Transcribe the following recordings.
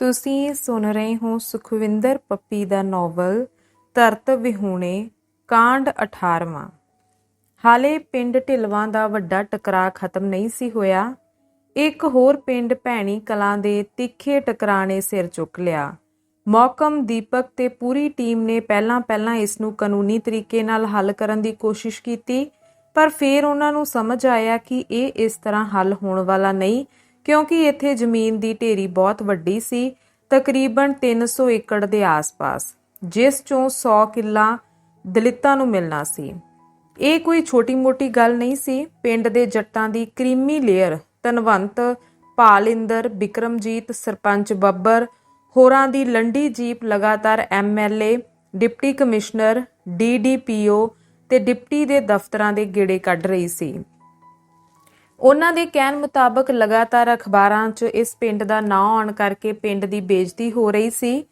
ਤੁਸੀਂ ਸੁਣ ਰਹੇ ਹੋ ਸੁਖਵਿੰਦਰ ਪੱਪੀ ਦਾ ਨੋਵਲ ਧਰਤ ਵਿਹੂਣੇ, ਕਾਂਡ 18ਵਾਂ ਹਾਲੇ ਪਿੰਡ ਢਿਲਵਾਂ ਦਾ ਵੱਡਾ ਟਕਰਾਅ ਖਤਮ ਨਹੀਂ ਸੀ ਹੋਇਆ। ਇੱਕ ਹੋਰ ਪਿੰਡ ਭੈਣੀ ਕਲਾਂ ਦੇ ਤਿੱਖੇ ਟਕਰਾਅ ਨੇ ਸਿਰ ਚੁੱਕ ਲਿਆ। ਮੌਕਮ ਦੀਪਕ ਤੇ ਪੂਰੀ ਟੀਮ ਨੇ ਪਹਿਲਾਂ ਪਹਿਲਾਂ ਇਸ ਨੂੰ ਕਾਨੂੰਨੀ ਤਰੀਕੇ ਨਾਲ ਹੱਲ ਕਰਨ ਦੀ ਕੋਸ਼ਿਸ਼ ਕੀਤੀ, ਪਰ ਫਿਰ ਉਹਨਾਂ ਨੂੰ ਸਮਝ ਆਇਆ ਕਿ ਇਹ ਇਸ ਤਰ੍ਹਾਂ ਹੱਲ ਹੋਣ ਵਾਲਾ ਨਹੀਂ ਕਿਉਂਕਿ ਇੱਥੇ ਜ਼ਮੀਨ ਦੀ ਢੇਰੀ ਬਹੁਤ ਵੱਡੀ ਸੀ, ਤਕਰੀਬਨ 300 ਏਕੜ ਦੇ ਆਸ-ਪਾਸ, ਜਿਸ ਚੋਂ 100 ਕਿੱਲਾ ਦਲਿਤਾਂ ਨੂੰ ਮਿਲਣਾ ਸੀ। ਇਹ ਕੋਈ ਛੋਟੀ-ਮੋਟੀ ਗੱਲ ਨਹੀਂ ਸੀ। ਪਿੰਡ ਦੇ ਜੱਟਾਂ ਦੀ ਕਰੀਮੀ ਲੇਅਰ ਧਨਵੰਤ, ਪਾਲਿੰਦਰ, ਬਿਕਰਮਜੀਤ, ਸਰਪੰਚ ਬੱਬਰ, ਹੋਰਾਂ ਦੀ ਲੰਡੀ ਜੀਪ ਲਗਾਤਾਰ ਐਮਐਲਏ ਡਿਪਟੀ ਕਮਿਸ਼ਨਰ ਡੀਡੀਪੀਓ ਤੇ ਡਿਪਟੀ ਦੇ ਦਫ਼ਤਰਾਂ ਦੇ ਗੇੜੇ ਕੱਢ ਰਹੀ ਸੀ। ਉਹਨਾਂ ਦੇ ਕਹਿਣ ਮੁਤਾਬਕ ਲਗਾਤਾਰ ਅਖਬਾਰਾਂ 'ਚ ਇਸ ਪਿੰਡ ਦਾ ਨਾਂ ਆਉਣ ਕਰਕੇ ਪਿੰਡ ਦੀ ਬੇਇੱਜ਼ਤੀ ਹੋ ਰਹੀ ਸੀ।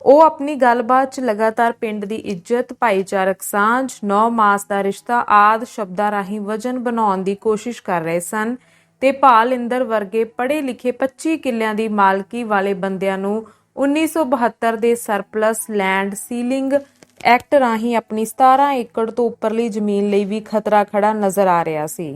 ਉਹ ਆਪਣੀ ਗੱਲਬਾਤ 'ਚ ਲਗਾਤਾਰ ਪਿੰਡ ਦੀ ਇੱਜ਼ਤ, ਭਾਈਚਾਰਕ ਸਾਂਝ, ਨੌ ਮਾਸ ਦਾ ਰਿਸ਼ਤਾ ਆਦ ਸ਼ਬਦਾਂ ਰਾਹੀਂ ਵਜਨ ਬਣਾਉਣ ਦੀ ਕੋਸ਼ਿਸ਼ ਕਰ ਰਹੇ ਸਨ ਤੇ ਭਾਲਿੰਦਰ ਵਰਗੇ ਪੜ੍ਹੇ ਲਿਖੇ 25 ਕਿੱਲਿਆਂ ਦੀ ਮਾਲਕੀ ਵਾਲੇ ਬੰਦਿਆਂ ਨੂੰ 1972 ਦੇ ਸਰਪਲਸ, ਲੈਂਡ ਸੀਲਿੰਗ ਐਕਟ ਰਾਹੀਂ ਆਪਣੀ 17 ਏਕੜ ਤੋਂ ਉੱਪਰਲੀ ਜ਼ਮੀਨ ਲਈ ਵੀ ਖਤਰਾ ਖੜਾ ਨਜ਼ਰ ਆ ਰਿਹਾ ਸੀ।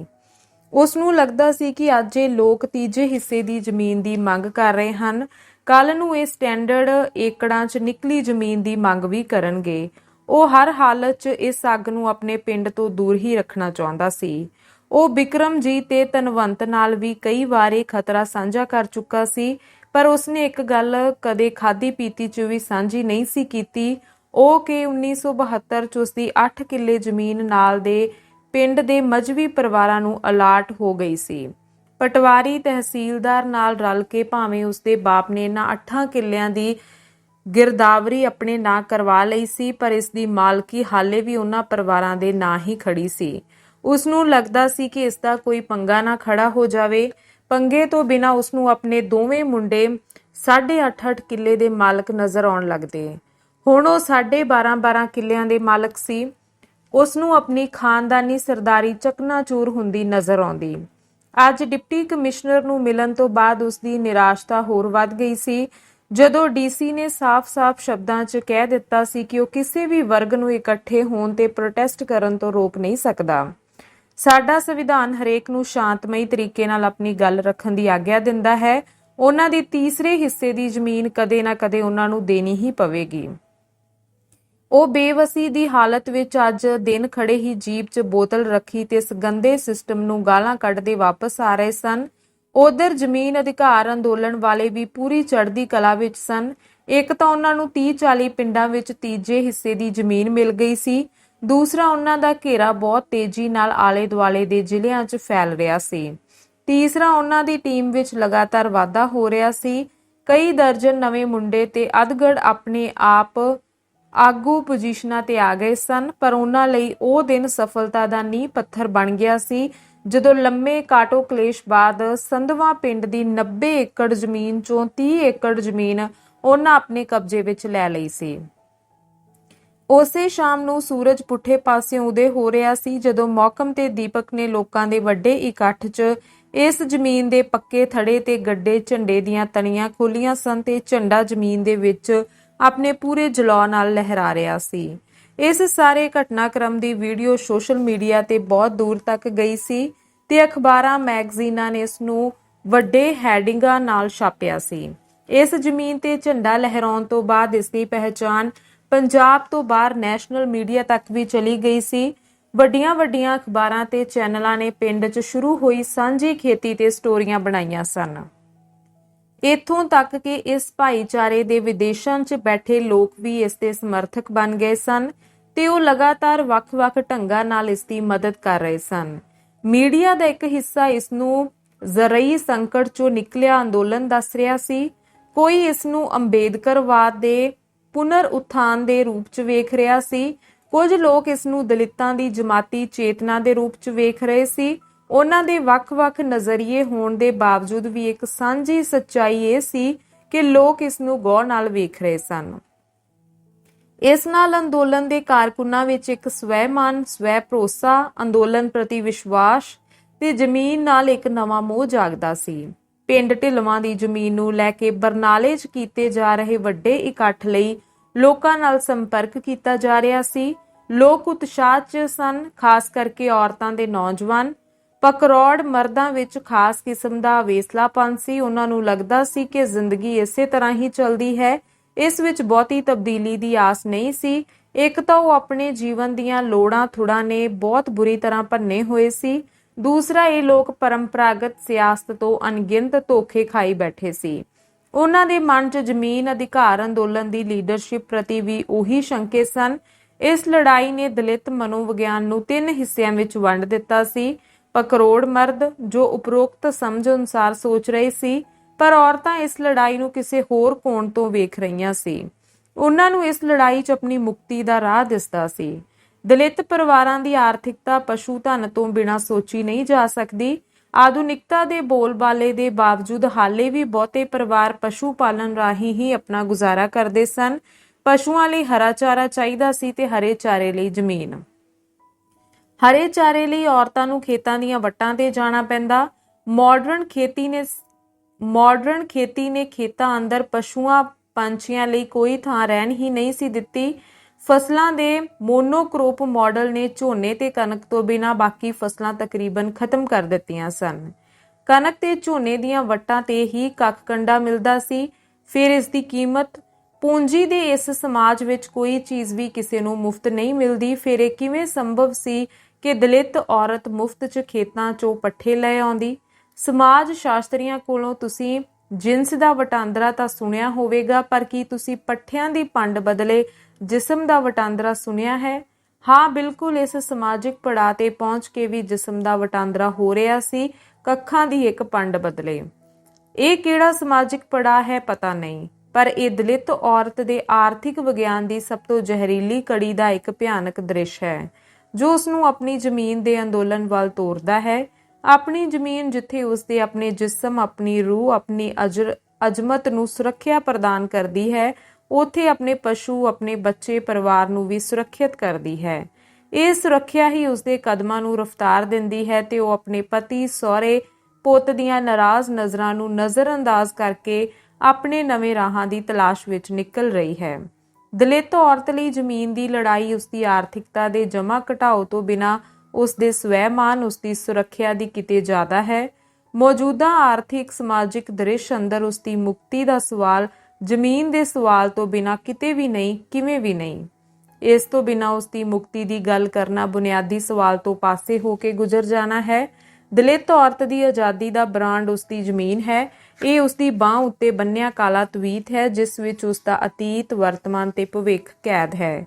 ਉਸ ਨੂੰ ਲੱਗਦਾ ਸੀ ਕਿ ਅੱਜ ਇਹ ਲੋਕ ਤੀਜੇ ਹਿੱਸੇ ਦੀ ਜ਼ਮੀਨ ਦੀ ਮੰਗ ਕਰ ਰਹੇ ਹਨ। ਕੱਲ ਨੂੰ ਇਹ ਸਟੈਂਡਰਡ ਏਕੜਾਂ 'ਚ ਨਿਕਲੀ ਜ਼ਮੀਨ ਦੀ ਮੰਗ ਵੀ ਕਰਨਗੇ। ਉਹ ਹਰ ਹਾਲਤ 'ਚ ਇਸ ਅੱਗ ਨੂੰ ਆਪਣੇ ਪਿੰਡ ਤੋਂ ਦੂਰ ਹੀ ਰੱਖਣਾ ਚਾਹੁੰਦਾ ਸੀ। ਉਹ ਬਿਕਰਮਜੀਤ ਤੇ ਧਨਵੰਤ ਨਾਲ ਵੀ ਕਈ ਵਾਰ ਇਹ ਖਤਰਾ ਸਾਂਝਾ ਕਰ ਚੁੱਕਾ ਸੀ, ਪਰ ਉਸਨੇ ਇੱਕ ਗੱਲ ਕਦੇ ਖਾਦੀ ਪੀਤੀ 'ਚ ਵੀ ਸਾਂਝੀ ਨਹੀਂ ਸੀ ਕੀਤੀ। ਉਹ ਕਿ 1972 'ਚ ਉਸਦੀ 8 ਕਿੱਲੇ ਜ਼ਮੀਨ ਨਾਲ ਦੇ ਪਿੰਡ ਦੇ ਮਜਵੀ ਪਰਿਵਾਰਾਂ ਨੂੰ ਅਲਾਟ ਹੋ ਗਈ ਸੀ। ਪਟਵਾਰੀ ਤਹਿਸੀਲਦਾਰ ਨਾਲ ਰਲ ਕੇ ਭਾਵੇਂ ਉਸਦੇ ਬਾਪ ਨੇ ਇਹਨਾਂ 8 ਕਿੱਲਿਆਂ ਦੀ ਗਿਰਦਾਵਰੀ ਆਪਣੇ ਨਾਂ ਕਰਵਾ ਲਈ ਸੀ, ਪਰ ਇਸ ਦੀ ਮਾਲਕੀ ਹਾਲੇ ਵੀ ਉਹਨਾਂ ਪਰਿਵਾਰਾਂ ਦੇ ਨਾਂ ਹੀ ਖੜੀ ਸੀ। ਉਸ ਨੂੰ ਲੱਗਦਾ ਸੀ ਕਿ ਇਸ ਦਾ ਕੋਈ ਪੰਗਾ ਨਾ ਖੜਾ ਹੋ ਜਾਵੇ। ਪੰਗੇ ਤੋਂ ਬਿਨਾ ਉਸ ਨੂੰ ਆਪਣੇ ਦੋਵੇਂ ਮੁੰਡੇ 8.5 ਕਿੱਲੇ ਦੇ ਮਾਲਕ ਨਜ਼ਰ ਆਉਣ ਲੱਗਦੇ। ਹੁਣ ਉਹ 12.5 12 ਕਿੱਲਿਆਂ ਦੇ ਮਾਲਕ ਸੀ। ਉਸ ਨੂੰ ਆਪਣੀ ਖਾਨਦਾਨੀ ਸਰਦਾਰੀ ਚਕਨਾਚੂਰ ਹੁੰਦੀ ਨਜ਼ਰ ਆਉਂਦੀ। ਅੱਜ ਡਿਪਟੀ ਕਮਿਸ਼ਨਰ ਨੂੰ ਮਿਲਣ ਤੋਂ ਬਾਅਦ ਉਸ ਦੀ ਨਿਰਾਸ਼ਤਾ ਹੋਰ ਵੱਧ ਗਈ ਸੀ। ਜਦੋਂ ਡੀਸੀ ਨੇ ਸਾਫ਼-ਸਾਫ਼ ਸ਼ਬਦਾਂ 'ਚ ਕਹਿ ਦਿੱਤਾ ਸੀ ਕਿ ਉਹ ਕਿਸੇ ਵੀ ਵਰਗ ਨੂੰ ਇਕੱਠੇ ਹੋਣ ਤੇ ਪ੍ਰੋਟੈਸਟ ਕਰਨ ਤੋਂ ਰੋਕ ਨਹੀਂ ਸਕਦਾ। ਸਾਡਾ ਸੰਵਿਧਾਨ ਹਰੇਕ ਨੂੰ ਸ਼ਾਂਤਮਈ ਤਰੀਕੇ ਨਾਲ ਆਪਣੀ ਗੱਲ ਰੱਖਣ ਦੀ ਆਗਿਆ ਦਿੰਦਾ ਹੈ। ਉਹਨਾਂ ਦੀ ਤੀਸਰੇ ਹਿੱਸੇ ਦੀ ਜ਼ਮੀਨ ਕਦੇ ਨਾ ਕਦੇ ਉਹਨਾਂ ਨੂੰ ਦੇਣੀ ਹੀ ਪਵੇਗੀ। ਉਹ ਬੇਵਸੀ ਦੀ ਹਾਲਤ ਵਿੱਚ ਅੱਜ ਦਿਨ ਖੜੇ ਹੀ ਜੀਪ 'ਚ ਬੋਤਲ ਰੱਖੀ ਤੇ ਇਸ ਗੰਦੇ ਸਿਸਟਮ ਨੂੰ ਗਾਲਾਂ ਕੱਢਦੇ ਵਾਪਸ ਆ ਰਹੇ ਸਨ। ਉਧਰ ਜ਼ਮੀਨ ਅਧਿਕਾਰ ਅੰਦੋਲਨ ਵਾਲੇ ਵੀ ਪੂਰੀ ਚੜ੍ਹਦੀ ਕਲਾ ਵਿੱਚ ਸਨ। ਇੱਕ ਤਾਂ ਉਹਨਾਂ ਨੂੰ 30-40 ਪਿੰਡਾਂ ਵਿੱਚ ਤੀਜੇ ਹਿੱਸੇ ਦੀ ਜ਼ਮੀਨ ਮਿਲ ਗਈ ਸੀ। ਦੂਸਰਾ ਉਹਨਾਂ ਦਾ ਘੇਰਾ ਬਹੁਤ ਤੇਜ਼ੀ ਨਾਲ ਆਲੇ-ਦੁਆਲੇ ਦੇ ਜ਼ਿਲ੍ਹਿਆਂ 'ਚ ਫੈਲ ਰਿਹਾ ਸੀ। ਤੀਸਰਾ ਉਹਨਾਂ ਦੀ ਟੀਮ ਵਿੱਚ ਲਗਾਤਾਰ ਵਾਧਾ ਹੋ ਰਿਹਾ ਸੀ। ਕਈ ਦਰਜਨ ਨਵੇਂ ਮੁੰਡੇ ਤੇ ਅਧਗੜ ਆਪਣੇ ਆਪ ਆਗੂ ਪੋਜੀਸ਼ਨਾਂ ਤੇ ਆ ਗਏ ਸਨ, ਪਰ ਉਹਨਾਂ ਲਈ ਉਹ ਦਿਨ ਸਫਲਤਾ ਦਾ ਨੀਂਹ ਪੱਥਰ ਬਣ ਗਿਆ ਸੀ, ਜਦੋਂ ਲੰਮੇ ਕਾਟੋ ਕਲੇਸ਼ ਬਾਅਦ ਸੰਧਵਾ ਪਿੰਡ ਦੀ 90 ਏਕੜ ਜ਼ਮੀਨ ਚੋਂ 30 ਏਕੜ ਜ਼ਮੀਨ ਉਹਨਾਂ ਆਪਣੇ ਕਬਜ਼ੇ ਵਿੱਚ ਲੈ ਲਈ ਸੀ। ਉਸੇ ਸ਼ਾਮ ਨੂੰ ਸੂਰਜ ਪੁੱਠੇ ਪਾਸਿਓਂ ਉਦੇ ਹੋ ਰਿਹਾ ਸੀ, ਜਦੋਂ ਮੌਕਮ ਤੇ ਦੀਪਕ ਨੇ ਲੋਕਾਂ ਦੇ ਵੱਡੇ ਇਕੱਠ 'ਚ ਇਸ ਜ਼ਮੀਨ ਦੇ ਪੱਕੇ ਥੜੇ ਤੇ ਗੱਡੇ ਝੰਡੇ ਦੀਆਂ ਤਣੀਆਂ ਖੋਲੀਆਂ ਸਨ ਤੇ ਝੰਡਾ ਜ਼ਮੀਨ ਦੇ ਵਿੱਚ ਆਪਣੇ ਪੂਰੇ ਜਲਾਅ ਨਾਲ ਲਹਿਰਾ ਰਿਹਾ ਸੀ। ਇਸ ਸਾਰੇ ਘਟਨਾਕ੍ਰਮ ਦੀ ਵੀਡੀਓ ਸੋਸ਼ਲ ਮੀਡੀਆ ਤੇ ਬਹੁਤ ਦੂਰ ਤੱਕ ਗਈ ਸੀ ਤੇ ਅਖਬਾਰਾਂ, ਮੈਗਜ਼ੀਨਾਂ ਨੇ ਇਸ ਨੂੰ ਵੱਡੇ ਹੈਡਿੰਗਾਂ ਨਾਲ ਛਾਪਿਆ ਸੀ। ਇਸ ਜ਼ਮੀਨ ਤੇ ਝੰਡਾ ਲਹਿਰਾਉਣ ਤੋਂ ਬਾਅਦ ਇਸ ਦੀ ਪਹਿਚਾਨ ਪੰਜਾਬ ਤੋਂ ਬਾਹਰ ਨੈਸ਼ਨਲ ਮੀਡੀਆ ਤੱਕ ਵੀ ਚਲੀ ਗਈ ਸੀ। ਵੱਡੀਆਂ ਵੱਡੀਆਂ ਅਖਬਾਰਾਂ ਤੇ ਚੈਨਲਾਂ ਨੇ ਪਿੰਡ 'ਚ ਸ਼ੁਰੂ ਹੋਈ ਸਾਂਝੀ ਖੇਤੀ ਤੇ ਸਟੋਰੀਆਂ ਬਣਾਈਆਂ ਸਨ। ਇਥੋਂ ਤੱਕ ਕਿ ਇਸ ਭਾਈਚਾਰੇ ਦੇ ਵਿਦੇਸ਼ਾਂ 'ਚ ਬੈਠੇ ਲੋਕ ਵੀ ਇਸ ਦੇ ਸਮਰਥਕ ਬਣ ਗਏ ਸਨ ਤੇ ਉਹ ਲਗਾਤਾਰ ਵੱਖ-ਵੱਖ ਢੰਗਾਂ ਨਾਲ ਇਸ ਦੀ ਮਦਦ ਕਰ ਰਹੇ ਸਨ। ਮੀਡੀਆ ਦਾ ਇੱਕ ਹਿੱਸਾ ਇਸ ਨੂੰ ਜ਼ਰਈ ਸੰਕਟ 'ਚੋਂ ਨਿਕਲਿਆ ਅੰਦੋਲਨ ਦੱਸ ਰਿਹਾ ਸੀ। ਕੋਈ ਇਸ ਨੂੰ ਅੰਬੇਦਕਰਵਾਦ ਦੇ ਪੁਨਰ ਉਥਾਨ ਦੇ ਰੂਪ 'ਚ ਵੇਖ ਰਿਹਾ ਸੀ। ਕੁਝ ਲੋਕ ਇਸ ਨੂੰ ਦਲਿਤਾਂ ਦੀ ਜਮਾਤੀ ਚੇਤਨਾ ਦੇ ਰੂਪ 'ਚ ਵੇਖ ਰਹੇ ਸੀ। ਉਹਨਾਂ ਦੇ ਵੱਖ-ਵੱਖ ਨਜ਼ਰੀਏ ਹੋਣ ਦੇ ਬਾਵਜੂਦ ਵੀ ਇੱਕ ਸਾਂਝੀ ਸੱਚਾਈ ਇਹ ਸੀ ਕਿ ਲੋਕ ਇਸ ਨੂੰ ਗੌਰ ਨਾਲ ਵੇਖ ਰਹੇ ਸਨ। ਇਸ ਨਾਲ ਅੰਦੋਲਨ ਦੇ ਕਾਰਕੁਨਾਂ ਵਿੱਚ ਇੱਕ ਸਵੈਮਾਨ ਸਵੈ ਭਰੋਸਾ ਅੰਦੋਲਨ ਪ੍ਰਤੀ ਵਿਸ਼ਵਾਸ ਤੇ ਜ਼ਮੀਨ ਨਾਲ ਇੱਕ ਨਵਾਂ ਮੋਹ ਜਾਗਦਾ ਸੀ। ਪਿੰਡ ਢਿਲਵਾਂ ਦੀ ਜ਼ਮੀਨ ਨੂੰ ਲੈ ਕੇ ਬਰਨਾਲੇ 'ਚ ਕੀਤੇ ਜਾ ਰਹੇ ਵੱਡੇ ਇਕੱਠ ਲਈ ਲੋਕਾਂ ਨਾਲ ਸੰਪਰਕ ਕੀਤਾ ਜਾ ਰਿਹਾ ਸੀ। ਲੋਕ ਉਤਸ਼ਾਹ 'ਚ ਸਨ, ਖਾਸ ਕਰਕੇ ਔਰਤਾਂ ਦੇ ਨੌਜਵਾਨ। ਪਕਰੌੜ ਮਰਦਾਂ ਵਿੱਚ ਖਾਸ ਕਿਸਮ ਦਾ ਵੇਸਲਾਪਨ ਸੀ। ਉਹਨਾਂ ਨੂੰ ਲੱਗਦਾ ਸੀ ਕਿ ਜ਼ਿੰਦਗੀ ਇਸੇ ਤਰ੍ਹਾਂ ਹੀ ਚੱਲਦੀ ਹੈ। ਇਸ ਵਿੱਚ ਬਹੁਤੀ ਤਬਦੀਲੀ ਦੀ ਆਸ ਨਹੀਂ ਸੀ। ਇੱਕ ਤਾਂ ਉਹ ਆਪਣੇ ਜੀਵਨ ਦੀਆਂ ਲੋੜਾਂ ਥੁੜਾਂ ਨੇ ਬਹੁਤ ਬੁਰੀ ਤਰ੍ਹਾਂ ਭੰਨੇ ਹੋਏ ਸੀ। ਦੂਸਰਾ, ਇਹ ਲੋਕ ਪਰੰਪਰਾਗਤ ਸਿਆਸਤ ਤੋਂ ਅਣਗਿਣਤ ਧੋਖੇ ਖਾਈ ਬੈਠੇ ਸੀ। ਉਹਨਾਂ ਦੇ ਮਨ 'ਚ ਜ਼ਮੀਨ ਅਧਿਕਾਰ ਅੰਦੋਲਨ ਦੀ ਲੀਡਰਸ਼ਿਪ ਪ੍ਰਤੀ ਵੀ ਉਹੀ ਸ਼ੰਕੇ ਸਨ। ਇਸ ਲੜਾਈ ਨੇ ਦਲਿਤ ਮਨੋਵਿਗਿਆਨ ਨੂੰ ਤਿੰਨ ਹਿੱਸਿਆਂ ਵਿੱਚ ਵੰਡ ਦਿੱਤਾ ਸੀ। ਪਕਰੋੜ ਮਰਦ ਜੋ ਉਪਰੋਕਤ ਸਮਝ ਅਨੁਸਾਰ ਸੋਚ ਰਹੇ ਸੀ, ਪਰ ਔਰਤਾਂ ਇਸ ਲੜਾਈ ਨੂੰ ਕਿਸੇ ਹੋਰ ਕੋਣ ਤੋਂ ਵੇਖ ਰਹੀਆਂ ਸੀ। ਉਹਨਾਂ ਨੂੰ ਇਸ ਲੜਾਈ 'ਚ ਆਪਣੀ ਮੁਕਤੀ ਦਾ ਰਾਹ ਦਿਸਦਾ ਸੀ। ਦਲਿਤ ਪਰਿਵਾਰਾਂ ਦੀ ਆਰਥਿਕਤਾ ਪਸ਼ੂ ਧਨ ਤੋਂ ਬਿਨਾਂ ਸੋਚੀ ਨਹੀਂ ਜਾ ਸਕਦੀ। ਆਧੁਨਿਕਤਾ ਦੇ ਬੋਲਬਾਲੇ ਦੇ ਬਾਵਜੂਦ ਹਾਲੇ ਵੀ ਬਹੁਤੇ ਪਰਿਵਾਰ ਪਸ਼ੂ ਪਾਲਣ ਰਾਹੀਂ ਹੀ ਆਪਣਾ ਗੁਜ਼ਾਰਾ ਕਰਦੇ ਸਨ। ਪਸ਼ੂਆਂ ਲਈ ਹਰਾ ਚਾਰਾ ਚਾਹੀਦਾ ਸੀ ਤੇ ਹਰੇ ਚਾਰੇ ਲਈ ਜ਼ਮੀਨ। ਹਰੇ ਚਾਰੇ ਲਈ ਔਰਤਾਂ ਨੂੰ ਖੇਤਾਂ ਦੀਆਂ ਵੱਟਾਂ ਤੇ ਜਾਣਾ ਪੈਂਦਾ। ਮਾਡਰਨ ਖੇਤੀ ਨੇ ਮਾਡਰਨ ਖੇਤੀ ਨੇ ਖੇਤਾਂ ਅੰਦਰ ਪਸ਼ੂਆਂ ਪੰਛੀਆਂ ਲਈ ਕੋਈ ਥਾਂ ਰਹਿਣ ਹੀ ਨਹੀਂ ਸੀ ਦਿੱਤੀ। ਫਸਲਾਂ ਦੇ ਮੋਨੋਕ੍ਰੋਪ ਮਾਡਲ ਨੇ ਝੋਨੇ ਤੇ ਕਣਕ ਤੋਂ ਬਿਨਾਂ ਬਾਕੀ ਫਸਲਾਂ ਤਕਰੀਬਨ ਖਤਮ ਕਰ ਦਿੱਤੀਆਂ ਸਨ। ਕਣਕ ਤੇ ਝੋਨੇ ਦੀਆਂ ਵੱਟਾਂ ਤੇ ਹੀ ਕੱਖ ਕੰਡਾ ਮਿਲਦਾ ਸੀ। ਫਿਰ ਇਸ ਦੀ ਕੀਮਤ, ਪੂੰਜੀ ਦੇ ਇਸ ਸਮਾਜ ਵਿੱਚ ਕੋਈ ਚੀਜ਼ ਵੀ ਕਿਸੇ ਨੂੰ ਮੁਫਤ ਨਹੀਂ ਮਿਲਦੀ। ਫਿਰ ਇਹ ਕਿਵੇਂ ਸੰਭਵ ਸੀ ਕਿ ਦਲਿਤ ਔਰਤ ਮੁਫਤ 'ਚ ਖੇਤਾਂ 'ਚੋਂ ਪੱਠੇ ਲੈ ਆਉਂਦੀ। ਸਮਾਜ ਸ਼ਾਸਤਰੀਆਂ ਕੋਲੋਂ ਤੁਸੀਂ ਜਿੰਸ ਦਾ ਵਟਾਂਦਰਾ ਤਾਂ ਸੁਣਿਆ ਹੋਵੇਗਾ, ਪਰ ਕੀ ਤੁਸੀਂ ਪੱਠਿਆਂ ਦੀ ਪੰਡ ਬਦਲੇ ਜਿਸਮ ਦਾ ਵਟਾਂਦਰਾ ਸੁਣਿਆ ਹੈ? ਹਾਂ, ਬਿਲਕੁਲ, ਇਸ ਸਮਾਜਿਕ ਪੜਾਅ ਤੇ ਪਹੁੰਚ ਕੇ ਵੀ ਜਿਸਮ ਦਾ ਵਟਾਂਦਰਾ ਹੋ ਰਿਹਾ ਸੀ, ਕੱਖਾਂ ਦੀ ਇੱਕ ਪੰਡ ਬਦਲੇ। ਇਹ ਕਿਹੜਾ ਸਮਾਜਿਕ ਪੜਾਅ ਹੈ ਪਤਾ ਨਹੀਂ, ਪਰ ਇਹ ਦਲਿਤ ਔਰਤ ਦੇ ਆਰਥਿਕ ਵਿਗਿਆਨ ਦੀ ਸਭ ਤੋਂ ਜ਼ਹਿਰੀਲੀ ਕੜੀ ਦਾ ਇੱਕ ਭਿਆਨਕ ਦ੍ਰਿਸ਼ ਹੈ। ਜੋ ਉਸ ਨੂੰ ਆਪਣੀ ਜ਼ਮੀਨ ਦੇ ਅੰਦੋਲਨ ਵੱਲ ਤੋਰਦਾ ਹੈ, ਆਪਣੀ ਜ਼ਮੀਨ ਜਿੱਥੇ ਉਸ ਦੇ ਆਪਣੇ ਜਿਸਮ, ਆਪਣੀ ਰੂਹ, ਆਪਣੀ ਅਜਰ, ਅਜਮਤ ਨੂੰ ਸੁਰੱਖਿਆ ਪ੍ਰਦਾਨ ਕਰਦੀ ਹੈ, ਉਥੇ ਆਪਣੇ ਪਸ਼ੂ, ਆਪਣੇ ਬੱਚੇ, ਪਰਿਵਾਰ ਨੂੰ ਵੀ ਸੁਰੱਖਿਅਤ ਕਰਦੀ ਹੈ। ਇਹ ਸੁਰੱਖਿਆ ਹੀ ਉਸ ਦੇ ਕਦਮਾਂ ਨੂੰ ਰਫ਼ਤਾਰ ਦਿੰਦੀ ਹੈ ਤੇ ਉਹ ਆਪਣੇ ਪਤੀ, ਸਹੁਰੇ, ਪੁੱਤ ਦੀਆਂ ਨਾਰਾਜ਼ ਨਜ਼ਰਾਂ ਨੂੰ ਨਜ਼ਰਅੰਦਾਜ਼ ਕਰਕੇ ਆਪਣੇ ਨਵੇਂ ਰਾਹਾਂ ਦੀ ਤਲਾਸ਼ ਵਿੱਚ ਨਿਕਲ ਰਹੀ ਹੈ। ਦਲਿਤ ਔਰਤ ਲਈ ਜ਼ਮੀਨ ਦੀ ਲੜਾਈ ਉਸ ਦੀ ਆਰਥਿਕਤਾ ਦੇ ਜਮਾ ਘਟਾਓ ਤੋਂ ਬਿਨਾ ਉਸ ਦੇ ਸਵੈਮਾਨ ਉਸ ਦੀ ਸੁਰੱਖਿਆ ਦੀ ਕਿਤੇ ਜ਼ਿਆਦਾ ਹੈ। ਮੌਜੂਦਾ ਆਰਥਿਕ, ਸਮਾਜਿਕ ਦ੍ਰਿਸ਼ ਅੰਦਰ ਉਸ ਦੀ ਮੁਕਤੀ ਦਾ ਸਵਾਲ, ਜ਼ਮੀਨ ਦੇ ਸਵਾਲ ਤੋਂ ਬਿਨਾ ਕਿਤੇ ਵੀ ਨਹੀਂ, ਕਿਵੇਂ ਵੀ ਨਹੀਂ। ਇਸ ਤੋਂ ਬਿਨਾ ਉਸ ਦੀ ਮੁਕਤੀ ਦੀ ਗੱਲ ਕਰਨਾ ਬੁਨਿਆਦੀ ਸਵਾਲ ਤੋਂ ਪਾਸੇ ਹੋ ਕੇ ਗੁਜ਼ਰ ਜਾਣਾ ਹੈ। ਦਲਿਤ ਔਰਤ ਦੀ ਆਜ਼ਾਦੀ ਦਾ ਬ੍ਰਾਂਡ ਉਸ ਦੀ ਜ਼ਮੀਨ ਹੈ। ਇਹ ਉਸ ਦੀ ਬਾਹ ਉੱਤੇ ਬੰਨਿਆ ਕਾਲਾ ਤਵੀਤ ਹੈ, ਜਿਸ ਵਿੱਚ ਉਸ ਦਾ ਅਤੀਤ ਵਰਤਮਾਨ ਤੇ ਭਵਿੱਖ ਕੈਦ ਹੈ।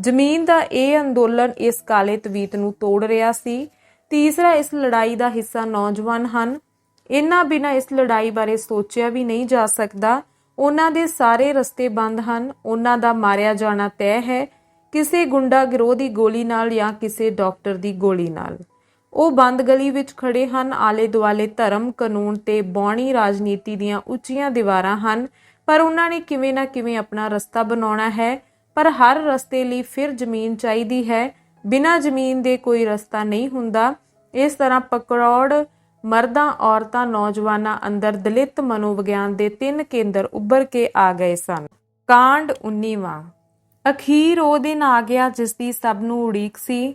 ਜ਼ਮੀਨ ਦਾ ਇਹ ਅੰਦੋਲਨ ਇਸ ਕਾਲੇ ਤਵੀਤ ਨੂੰ ਤੋੜ ਰਿਹਾ ਸੀ। ਤੀਸਰਾ ਇਸ ਲੜਾਈ ਦਾ ਹਿੱਸਾ ਨੌਜਵਾਨ ਹਨ। ਇਹਨਾਂ ਬਿਨਾਂ ਇਸ ਲੜਾਈ ਬਾਰੇ ਸੋਚਿਆ ਵੀ ਨਹੀਂ ਜਾ ਸਕਦਾ। ਉਹਨਾਂ ਦੇ ਸਾਰੇ ਰਸਤੇ ਬੰਦ ਹਨ। ਉਹਨਾਂ ਦਾ ਮਾਰਿਆ ਜਾਣਾ ਤੈਅ ਹੈ। ਕਿਸੇ ਗੁੰਡਾ ਗਿਰੋਹ ਦੀ ਗੋਲੀ ਨਾਲ ਜਾਂ ਕਿਸੇ ਡਾਕਟਰ ਦੀ ਗੋਲੀ ਨਾਲ। ਉਹ ਬੰਦ ਗਲੀ ਵਿੱਚ ਖੜੇ ਹਨ। ਆਲੇ ਦੁਆਲੇ ਧਰਮ, ਕਾਨੂੰਨ ਤੇ ਬੌਣੀ ਰਾਜਨੀਤੀ ਦੀਆਂ ਉੱਚੀਆਂ ਦੀਵਾਰਾਂ ਹਨ। ਪਰ ਉਹਨਾਂ ਨੇ ਕਿਵੇਂ ਨਾ ਕਿਵੇਂ ਆਪਣਾ ਰਸਤਾ ਬਣਾਉਣਾ ਹੈ। ਪਰ ਹਰ ਰਸਤੇ ਲਈ ਫਿਰ ਜ਼ਮੀਨ ਚਾਹੀਦੀ ਹੈ। ਬਿਨਾਂ ਜ਼ਮੀਨ ਦੇ ਕੋਈ ਰਸਤਾ ਨਹੀਂ ਹੁੰਦਾ। ਇਸ ਤਰ੍ਹਾਂ ਪਕੜੌੜ ਮਰਦਾਂ, ਔਰਤਾਂ, ਨੌਜਵਾਨਾਂ ਅੰਦਰ ਦਲਿਤ ਮਨੋਵਿਗਿਆਨ ਦੇ ਤਿੰਨ ਕੇਂਦਰ ਉੱਭਰ ਕੇ ਆ ਗਏ ਸਨ। ਕਾਂਡ 19ਵਾਂ ਅਖੀਰ ਉਹ ਦਿਨ ਆ ਗਿਆ ਜਿਸ ਦੀ ਸਭ ਨੂੰ ਉਡੀਕ ਸੀ।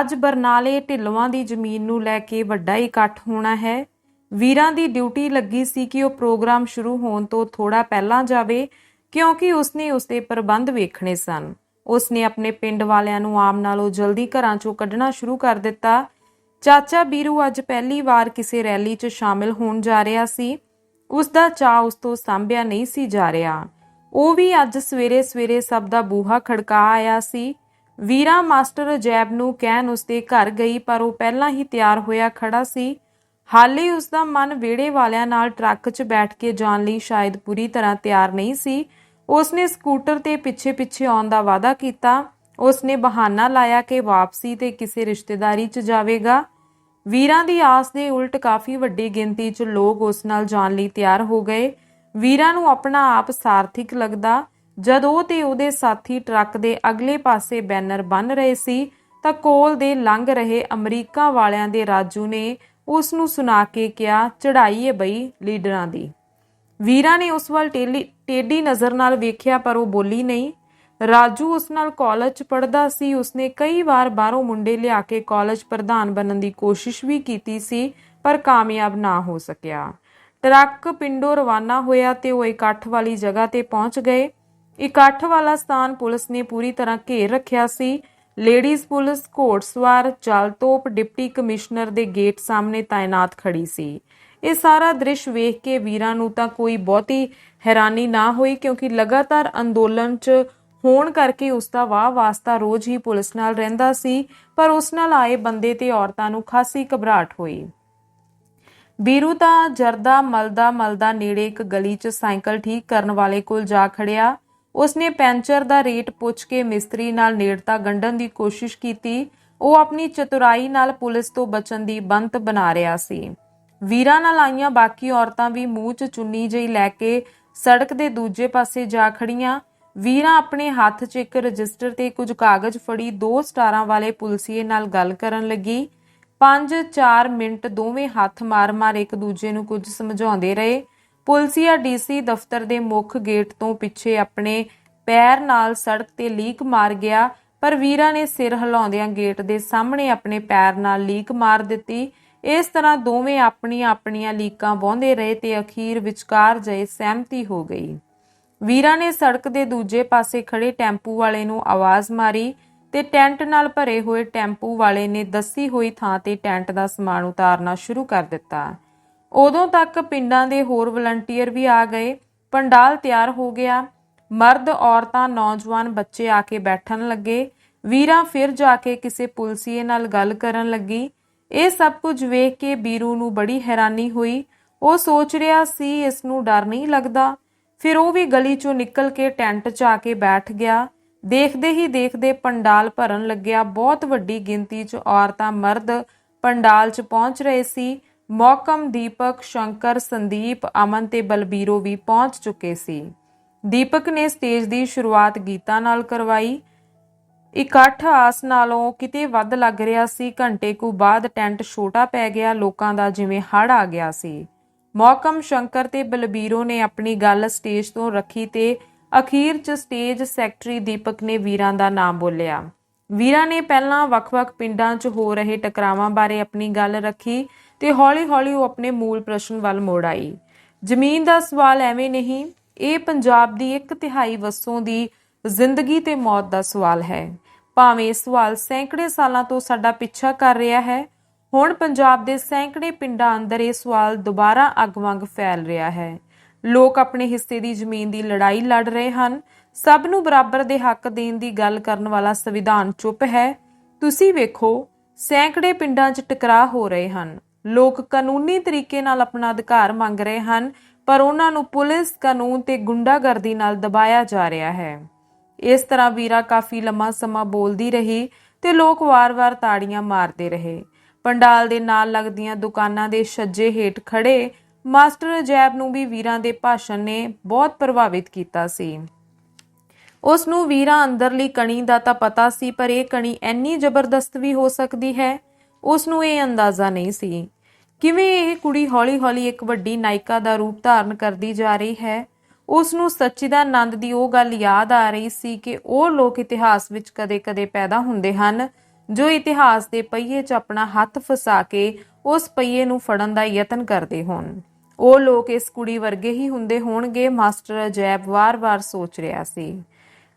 ਅੱਜ ਬਰਨਾਲੇ ਢਿੱਲਵਾਂ ਦੀ ਜ਼ਮੀਨ ਨੂੰ ਲੈ ਕੇ ਵੱਡਾ ਇਕੱਠ ਹੋਣਾ ਹੈ। ਵੀਰਾਂ ਦੀ ਡਿਊਟੀ ਲੱਗੀ ਸੀ ਕਿ ਉਹ ਪ੍ਰੋਗਰਾਮ ਸ਼ੁਰੂ ਹੋਣ ਤੋਂ ਥੋੜਾ ਪਹਿਲਾਂ ਜਾਵੇ, ਕਿਉਂਕਿ ਉਸਨੇ ਉਸਦੇ ਪ੍ਰਬੰਧ ਵੇਖਣੇ ਸਨ। ਉਸਨੇ ਆਪਣੇ ਪਿੰਡ ਵਾਲਿਆਂ ਨੂੰ ਆਮ ਨਾਲੋਂ ਜਲਦੀ ਘਰਾਂ ਚੋਂ ਕੱਢਣਾ ਸ਼ੁਰੂ ਕਰ ਦਿੱਤਾ। ਚਾਚਾ ਬੀਰੂ ਅੱਜ ਪਹਿਲੀ ਵਾਰ ਕਿਸੇ ਰੈਲੀ 'ਚ ਸ਼ਾਮਿਲ ਹੋਣ ਜਾ ਰਿਹਾ ਸੀ। ਉਸ ਦਾ ਚਾਹ ਉਸ ਤੋਂ ਸਾਂਭਿਆ ਨਹੀਂ ਸੀ ਜਾ ਰਿਹਾ। ਉਹ ਵੀ ਅੱਜ ਸਵੇਰੇ ਸਵੇਰੇ ਸਭ ਦਾ ਬੂਹਾ ਖੜਕਾ ਆਇਆ ਸੀ। ਵੀਰਾ ਮਾਸਟਰ ਅਜੈਬ ਨੂੰ ਕਹਿਣ ਉਸਦੇ ਘਰ ਗਈ, ਪਰ ਉਹ ਪਹਿਲਾਂ ਹੀ ਤਿਆਰ ਹੋਇਆ ਖੜਾ ਸੀ। ਹਾਲੇ ਉਸਦਾ ਮਨ ਵਿਹੜੇ ਵਾਲਿਆਂ ਨਾਲ ਟਰੱਕ 'ਚ ਬੈਠ ਕੇ ਜਾਣ ਲਈ ਸ਼ਾਇਦ ਪੂਰੀ ਤਰ੍ਹਾਂ ਤਿਆਰ ਨਹੀਂ ਸੀ। ਉਸਨੇ ਸਕੂਟਰ ਤੇ ਪਿੱਛੇ-ਪਿੱਛੇ ਆਉਣ ਦਾ ਵਾਅਦਾ ਕੀਤਾ। ਉਸਨੇ ਬਹਾਨਾ ਲਾਇਆ ਕਿ ਵਾਪਸੀ ਤੇ ਕਿਸੇ ਰਿਸ਼ਤੇਦਾਰੀ 'ਚ ਜਾਵੇਗਾ। ਵੀਰਾਂ ਦੀ ਆਸ ਦੇ ਉਲਟ ਕਾਫੀ ਵੱਡੀ ਗਿਣਤੀ 'ਚ ਲੋਕ ਉਸ ਨਾਲ ਜਾਣ ਲਈ ਤਿਆਰ ਹੋ ਗਏ। ਵੀਰਾਂ ਨੂੰ ਆਪਣਾ ਆਪ ਸਾਰਥਿਕ ਲੱਗਦਾ। ਜਦ ਉਹ ਤੇ ਉਹਦੇ ਸਾਥੀ ਟਰੱਕ ਦੇ ਅਗਲੇ ਪਾਸੇ ਬੈਨਰ ਬੰਨ ਰਹੇ ਸੀ, ਤਾਂ ਕੋਲ ਦੇ ਲੰਘ ਰਹੇ ਅਮਰੀਕਾ ਵਾਲਿਆਂ ਦੇ ਰਾਜੂ ਨੇ ਉਸ ਨੂੰ ਸੁਣਾ ਕੇ ਕਿਹਾ ਚੜਾਈ ਬਈ ਲੀਡਰਾਂ ਦੀ। ਵੀਰਾ ਨੇ ਉਸ ਵੱਲ ਟੇਲੀ- ਟੇਢੀ ਨਜ਼ਰ ਨਾਲ ਵੇਖਿਆ, ਪਰ ਉਹ ਬੋਲੀ ਨਹੀਂ। ਰਾਜੂ ਉਸ ਨਾਲ ਕਾਲਜ 'ਚ ਪੜਦਾ ਸੀ। ਉਸਨੇ ਕਈ ਵਾਰ ਬਾਹਰੋਂ ਮੁੰਡੇ ਲਿਆ ਕੇ ਕਾਲਜ ਪ੍ਰਧਾਨ ਬਣਨ ਦੀ ਕੋਸ਼ਿਸ਼ ਵੀ ਕੀਤੀ ਸੀ, ਪਰ ਕਾਮਯਾਬ ਨਾ ਹੋ ਸਕਿਆ। ਟਰੱਕ ਪਿੰਡੋਂ ਰਵਾਨਾ ਹੋਇਆ ਤੇ ਉਹ ਇਕੱਠ ਵਾਲੀ ਜਗ੍ਹਾ ਤੇ ਪਹੁੰਚ ਗਏ। ਇਕੱਠ ਵਾਲਾ ਸਥਾਨ ਪੁਲਿਸ ਨੇ ਪੂਰੀ ਤਰ੍ਹਾਂ ਘੇਰ ਰੱਖਿਆ ਸੀ। ਲੇਡੀਜ਼ ਪੁਲਿਸ ਘੋੜਸਵਾਰ ਜਲਤੋਪ ਡਿਪਟੀ ਕਮਿਸ਼ਨਰ ਦੇ ਗੇਟ ਸਾਹਮਣੇ ਤਾਇਨਾਤ ਖੜੀ ਸੀ। ਇਹ ਸਾਰਾ ਦ੍ਰਿਸ਼ ਵੇਖ ਕੇ ਵੀਰਾਂ ਨੂੰ ਤਾਂ ਕੋਈ ਬਹੁਤੀ ਹੈਰਾਨੀ ਨਾ ਹੋਈ ਕਿਉਂਕਿ ਲਗਾਤਾਰ ਅੰਦੋਲਨ 'ਚ ਹੋਣ ਕਰਕੇ ਉਸ ਦਾ ਵਾਹ ਵਾਸਤਾ ਰੋਜ਼ ਹੀ ਪੁਲਿਸ ਨਾਲ ਰਹਿੰਦਾ ਸੀ, ਪਰ ਉਸ ਨਾਲ ਆਏ ਬੰਦੇ ਤੇ ਔਰਤਾਂ ਨੂੰ ਖਾਸੀ ਘਬਰਾਹਟ ਹੋਈ। ਬੀਰੂ ਤਾਂ ਜਰਦਾ, ਮਲਦਾ ਮਲਦਾ ਨੇੜੇ ਇੱਕ ਗਲੀ 'ਚ ਸਾਈਕਲ ਠੀਕ ਕਰਨ ਵਾਲੇ ਕੋਲ ਜਾ ਖੜਿਆ। ਉਸਨੇ ਪੈਂਚਰ ਦਾ ਰੇਟ ਪੁੱਛ ਕੇ ਮਿਸਤਰੀ ਨਾਲ ਨੇੜਤਾ ਗੰਢਣ ਦੀ ਕੋਸ਼ਿਸ਼ ਕੀਤੀ। ਉਹ ਆਪਣੀ ਚਤੁਰਾਈ ਨਾਲ ਪੁਲਿਸ ਤੋਂ ਬਚਣ ਦੀ ਬੰਤ ਬਣਾ ਰਿਹਾ ਸੀ। ਵੀਰਾਂ ਨਾਲ ਆਈਆਂ ਬਾਕੀ ਔਰਤਾਂ ਵੀ ਮੂੰਹ 'ਚ ਚੁੰਨੀ ਜਿਹੀ ਲੈ ਕੇ ਸੜਕ ਦੇ ਦੂਜੇ ਪਾਸੇ ਜਾ ਖੜੀਆਂ। ਵੀਰਾਂ ਆਪਣੇ ਹੱਥ 'ਚ ਇੱਕ ਰਜਿਸਟਰ ਤੇ ਕੁਝ ਕਾਗਜ਼ ਫੜੀ ਦੋ ਸਟਾਰਾਂ ਵਾਲੇ ਪੁਲਸੀਏ ਨਾਲ ਗੱਲ ਕਰਨ ਲੱਗੀ। 5-4 ਮਿੰਟ ਦੋਵੇਂ ਹੱਥ ਮਾਰ-ਮਾਰ ਇੱਕ ਦੂਜੇ ਨੂੰ ਕੁਝ ਸਮਝਾਉਂਦੇ ਰਹੇ। ਪੁਲਸੀਆ ਡੀਸੀ ਦਫ਼ਤਰ ਦੇ ਮੁੱਖ ਗੇਟ ਤੋਂ ਪਿੱਛੇ ਆਪਣੇ ਪੈਰ ਨਾਲ ਸੜਕ ਤੇ ਲੀਕ ਮਾਰ ਗਿਆ, ਪਰ ਵੀਰਾ ਨੇ ਸਿਰ ਹਿਲਾਉਂਦਿਆਂ ਗੇਟ ਦੇ ਸਾਹਮਣੇ ਆਪਣੇ ਪੈਰ ਨਾਲ ਲੀਕ ਮਾਰ ਦਿੱਤੀ। ਇਸ ਤਰ੍ਹਾਂ ਦੋਵੇਂ ਆਪਣੀਆਂ ਆਪਣੀਆਂ ਲੀਕਾਂ ਵਾਹੁੰਦੇ ਰਹੇ ਤੇ ਅਖੀਰ ਵਿਚਕਾਰ ਜਏ ਸਹਿਮਤੀ ਹੋ ਗਈ। ਵੀਰਾ ਨੇ ਸੜਕ ਦੇ ਦੂਜੇ ਪਾਸੇ ਖੜੇ ਟੈਂਪੂ ਵਾਲੇ ਨੂੰ ਆਵਾਜ਼ ਮਾਰੀ ਤੇ ਟੈਂਟ ਨਾਲ ਭਰੇ ਹੋਏ ਟੈਂਪੂ ਵਾਲੇ ਨੇ ਦੱਸੀ ਹੋਈ ਥਾਂ ਤੇ ਟੈਂਟ ਦਾ ਸਮਾਨ ਉਤਾਰਨਾ ਸ਼ੁਰੂ ਕਰ ਦਿੱਤਾ। ਉਦੋਂ ਤੱਕ ਪਿੰਡਾਂ ਦੇ ਹੋਰ ਵਲੰਟੀਅਰ ਵੀ ਆ ਗਏ। ਪੰਡਾਲ ਤਿਆਰ ਹੋ ਗਿਆ। ਮਰਦ, ਔਰਤਾਂ, ਨੌਜਵਾਨ ਬੱਚੇ ਆ ਕੇ ਬੈਠਣ ਲੱਗੇ। ਵੀਰਾ ਫਿਰ ਜਾ ਕੇ ਕਿਸੇ ਪੁਲਸੀਏ ਨਾਲ ਗੱਲ ਕਰਨ ਲੱਗੀ। ਇਹ ਸਭ ਕੁਝ ਵੇਖ ਕੇ ਬੀਰੂ ਨੂੰ ਬੜੀ ਹੈਰਾਨੀ ਹੋਈ। ਉਹ ਸੋਚ ਰਿਹਾ ਸੀ, ਇਸ ਨੂੰ ਡਰ ਨਹੀਂ ਲੱਗਦਾ। ਫਿਰ ਉਹ ਵੀ ਗਲੀ ਚੋਂ ਨਿਕਲ ਕੇ ਟੈਂਟ 'ਚ ਆ ਕੇ ਬੈਠ ਗਿਆ। ਦੇਖਦੇ ਹੀ ਦੇਖਦੇ ਪੰਡਾਲ ਭਰਨ ਲੱਗਿਆ। ਬਹੁਤ ਵੱਡੀ ਗਿਣਤੀ 'ਚ ਔਰਤਾਂ ਮਰਦ ਪੰਡਾਲ 'ਚ ਪਹੁੰਚ ਰਹੇ ਸੀ। ਮੌਕਮ ਦੀਪਕ, ਸ਼ੰਕਰ, ਸੰਦੀਪ, ਅਮਨ ਤੇ ਬਲਬੀਰੋ ਵੀ ਪਹੁੰਚ ਚੁੱਕੇ ਸੀ। ਦੀਪਕ ਨੇ ਸਟੇਜ ਦੀ ਸ਼ੁਰੂਆਤ ਗੀਤਾਂ ਨਾਲ ਕਰਵਾਈ। ਇਕੱਠ ਆਸ ਨਾਲੋਂ ਕਿਤੇ ਵੱਧ ਲੱਗ ਰਿਹਾ ਸੀ। ਘੰਟੇ ਕੁ ਬਾਅਦ ਟੈਂਟ ਛੋਟਾ ਪੈ ਗਿਆ। ਲੋਕਾਂ ਦਾ ਜਿਵੇਂ ਹੜ ਆ ਗਿਆ ਸੀ। ਮੌਕਮ, ਸ਼ੰਕਰ ਤੇ ਬਲਬੀਰੋ ਨੇ ਆਪਣੀ ਗੱਲ ਸਟੇਜ ਤੋਂ ਰੱਖੀ ਤੇ ਅਖੀਰ 'ਚ ਸਟੇਜ ਸੈਕਟਰੀ ਦੀਪਕ ਨੇ ਵੀਰਾਂ ਦਾ ਨਾਮ ਬੋਲਿਆ। ਵੀਰਾਂ ਨੇ ਪਹਿਲਾਂ ਵੱਖ-ਵੱਖ ਪਿੰਡਾਂ 'ਚ ਹੋ ਰਹੇ ਟਕਰਾਵਾਂ ਬਾਰੇ ਆਪਣੀ ਗੱਲ ਰੱਖੀ। ਤੇ ਹੌਲੀ-ਹੌਲੀ ਉਹ ਆਪਣੇ ਮੂਲ ਪ੍ਰਸ਼ਨ ਵੱਲ ਮੋੜ ਆਈ। ਜ਼ਮੀਨ ਦਾ ਸਵਾਲ ਐਵੇਂ ਨਹੀਂ, ਇਹ ਪੰਜਾਬ ਦੀ ਇੱਕ ਤਿਹਾਈ ਵਸੋਂ ਦੀ ਜ਼ਿੰਦਗੀ ਤੇ ਮੌਤ ਦਾ ਸਵਾਲ ਹੈ। ਭਾਵੇਂ ਇਹ ਸਵਾਲ ਸੈਂਕੜੇ ਸਾਲਾਂ ਤੋਂ ਸਾਡਾ ਪਿੱਛਾ ਕਰ ਰਿਹਾ ਹੈ, ਹੁਣ ਪੰਜਾਬ ਦੇ ਸੈਂਕੜੇ ਪਿੰਡਾਂ ਅੰਦਰ ਇਹ ਸਵਾਲ ਦੁਬਾਰਾ ਅੱਗ ਵਾਂਗ ਫੈਲ ਰਿਹਾ ਹੈ। ਲੋਕ ਆਪਣੇ ਹਿੱਸੇ ਦੀ ਜ਼ਮੀਨ ਦੀ ਲੜਾਈ ਲੜ ਰਹੇ ਹਨ। ਸਭ ਨੂੰ ਬਰਾਬਰ ਦੇ ਹੱਕ ਦੇਣ ਦੀ ਗੱਲ ਕਰਨ ਵਾਲਾ ਸੰਵਿਧਾਨ ਚੁੱਪ ਹੈ। ਤੁਸੀਂ ਵੇਖੋ, ਸੈਂਕੜੇ ਪਿੰਡਾਂ 'ਚ ਟਕਰਾਅ ਹੋ ਰਹੇ ਹਨ। ਲੋਕ ਕਾਨੂੰਨੀ ਤਰੀਕੇ ਨਾਲ ਆਪਣਾ ਅਧਿਕਾਰ ਮੰਗ ਰਹੇ ਹਨ, ਪਰ ਉਹਨਾਂ ਨੂੰ ਪੁਲਿਸ ਕਾਨੂੰਨ ਤੇ ਗੁੰਡਾਗਰਦੀ ਨਾਲ ਦਬਾਇਆ ਜਾ ਰਿਹਾ ਹੈ। ਇਸ ਤਰ੍ਹਾਂ ਵੀਰਾ ਕਾਫੀ ਲੰਮਾ ਸਮਾਂ ਬੋਲਦੀ ਰਹੀ ਤੇ ਲੋਕ ਵਾਰ-ਵਾਰ ਤਾੜੀਆਂ ਮਾਰਦੇ ਰਹੇ। ਪੰਡਾਲ ਦੇ ਨਾਲ ਲੱਗਦੀਆਂ ਦੁਕਾਨਾਂ ਦੇ ਛੱਜੇ ਹੇਠ ਖੜੇ ਮਾਸਟਰ ਅਜੈਬ ਨੂੰ ਵੀ ਵੀਰਾਂ ਦੇ ਭਾਸ਼ਣ ਨੇ ਬਹੁਤ ਪ੍ਰਭਾਵਿਤ ਕੀਤਾ ਸੀ। ਉਸ ਨੂੰ ਵੀਰਾਂ ਅੰਦਰਲੀ ਕਣੀ ਦਾ ਤਾਂ ਪਤਾ ਸੀ, ਪਰ ਇਹ ਕਣੀ ਇੰਨੀ ਜ਼ਬਰਦਸਤ ਵੀ ਹੋ ਸਕਦੀ ਹੈ ਉਸ ਨੂੰ ਇਹ ਅੰਦਾਜ਼ਾ ਨਹੀਂ ਸੀ। ਕਿਵੇਂ ਇਹ ਕੁੜੀ ਹੌਲੀ-ਹੌਲੀ ਇੱਕ ਵੱਡੀ ਨਾਇਕਾ ਦਾ ਰੂਪ ਧਾਰਨ ਕਰਦੀ ਜਾ ਰਹੀ ਹੈ? ਉਸ ਨੂੰ ਸੱਚਿਦਾਨੰਦ ਦੀ ਉਹ ਗੱਲ ਯਾਦ ਆ ਰਹੀ ਸੀ ਕਿ ਉਹ ਲੋਕ ਇਤਿਹਾਸ ਵਿੱਚ ਕਦੇ-ਕਦੇ ਪੈਦਾ ਹੁੰਦੇ ਹਨ, ਜੋ ਇਤਿਹਾਸ ਦੇ ਪਹੀਏ 'ਚ ਆਪਣਾ ਹੱਥ ਫਸਾ ਕੇ ਉਸ ਪਹੀਏ ਨੂੰ ਫੜਨ ਦਾ ਯਤਨ ਕਰਦੇ ਹੋਣ। ਉਹ ਲੋਕ ਇਸ ਕੁੜੀ ਵਰਗੇ ਹੀ ਹੁੰਦੇ ਹੋਣਗੇ, ਮਾਸਟਰ ਅਜੈਬ ਵਾਰ-ਵਾਰ ਸੋਚ ਰਿਹਾ ਸੀ।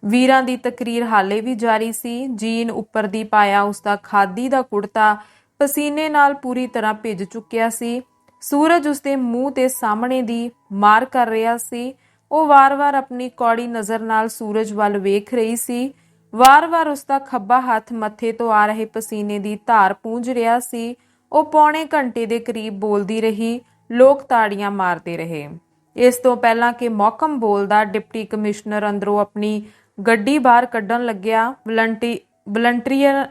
ਵੀਰਾਂ ਦੀ ਤਕਰੀਰ ਹਾਲੇ ਵੀ ਜਾਰੀ ਸੀ। ਜੀਨ ਉੱਪਰ ਦੀ ਪਾਇਆ ਉਸ ਦਾ ਖਾਦੀ ਦਾ ਕੁੜਤਾ ਪਸੀਨੇ ਨਾਲ ਪੂਰੀ ਤਰ੍ਹਾਂ ਭਿੱਜ ਚੁੱਕਿਆ ਸੀ। ਸੂਰਜ ਉਸ ਦੇ ਮੂੰਹ ਤੇ ਸਾਹਮਣੇ ਦੀ ਮਾਰ ਕਰ ਰਿਹਾ ਸੀ। ਉਹ ਵਾਰ-ਵਾਰ ਆਪਣੀ ਕੌੜੀ ਨਜ਼ਰ ਨਾਲ ਸੂਰਜ ਵੱਲ ਵੇਖ ਰਹੀ ਸੀ। ਵਾਰ-ਵਾਰ ਉਸ ਦਾ ਖੱਬਾ ਹੱਥ ਮੱਥੇ ਤੋਂ ਆ ਰਹੇ ਪਸੀਨੇ ਦੀ ਧਾਰ ਪੂੰਝ ਰਿਹਾ ਸੀ। ਉਹ ਪੌਣੇ ਘੰਟੇ ਦੇ ਕਰੀਬ ਬੋਲਦੀ ਰਹੀ, ਲੋਕ ਤਾੜੀਆਂ ਮਾਰਦੇ ਰਹੇ। ਇਸ ਤੋਂ ਪਹਿਲਾਂ ਕਿ ਮੌਕਮ ਬੋਲਦਾ ਡਿਪਟੀ ਕਮਿਸ਼ਨਰ ਅੰਦਰੋਂ ਆਪਣੀ ਗੱਡੀ ਬਾਹਰ ਕੱਢਣ ਲੱਗਿਆ। ਵਲੰਟੀ ਵਲੰਟੀਅਰ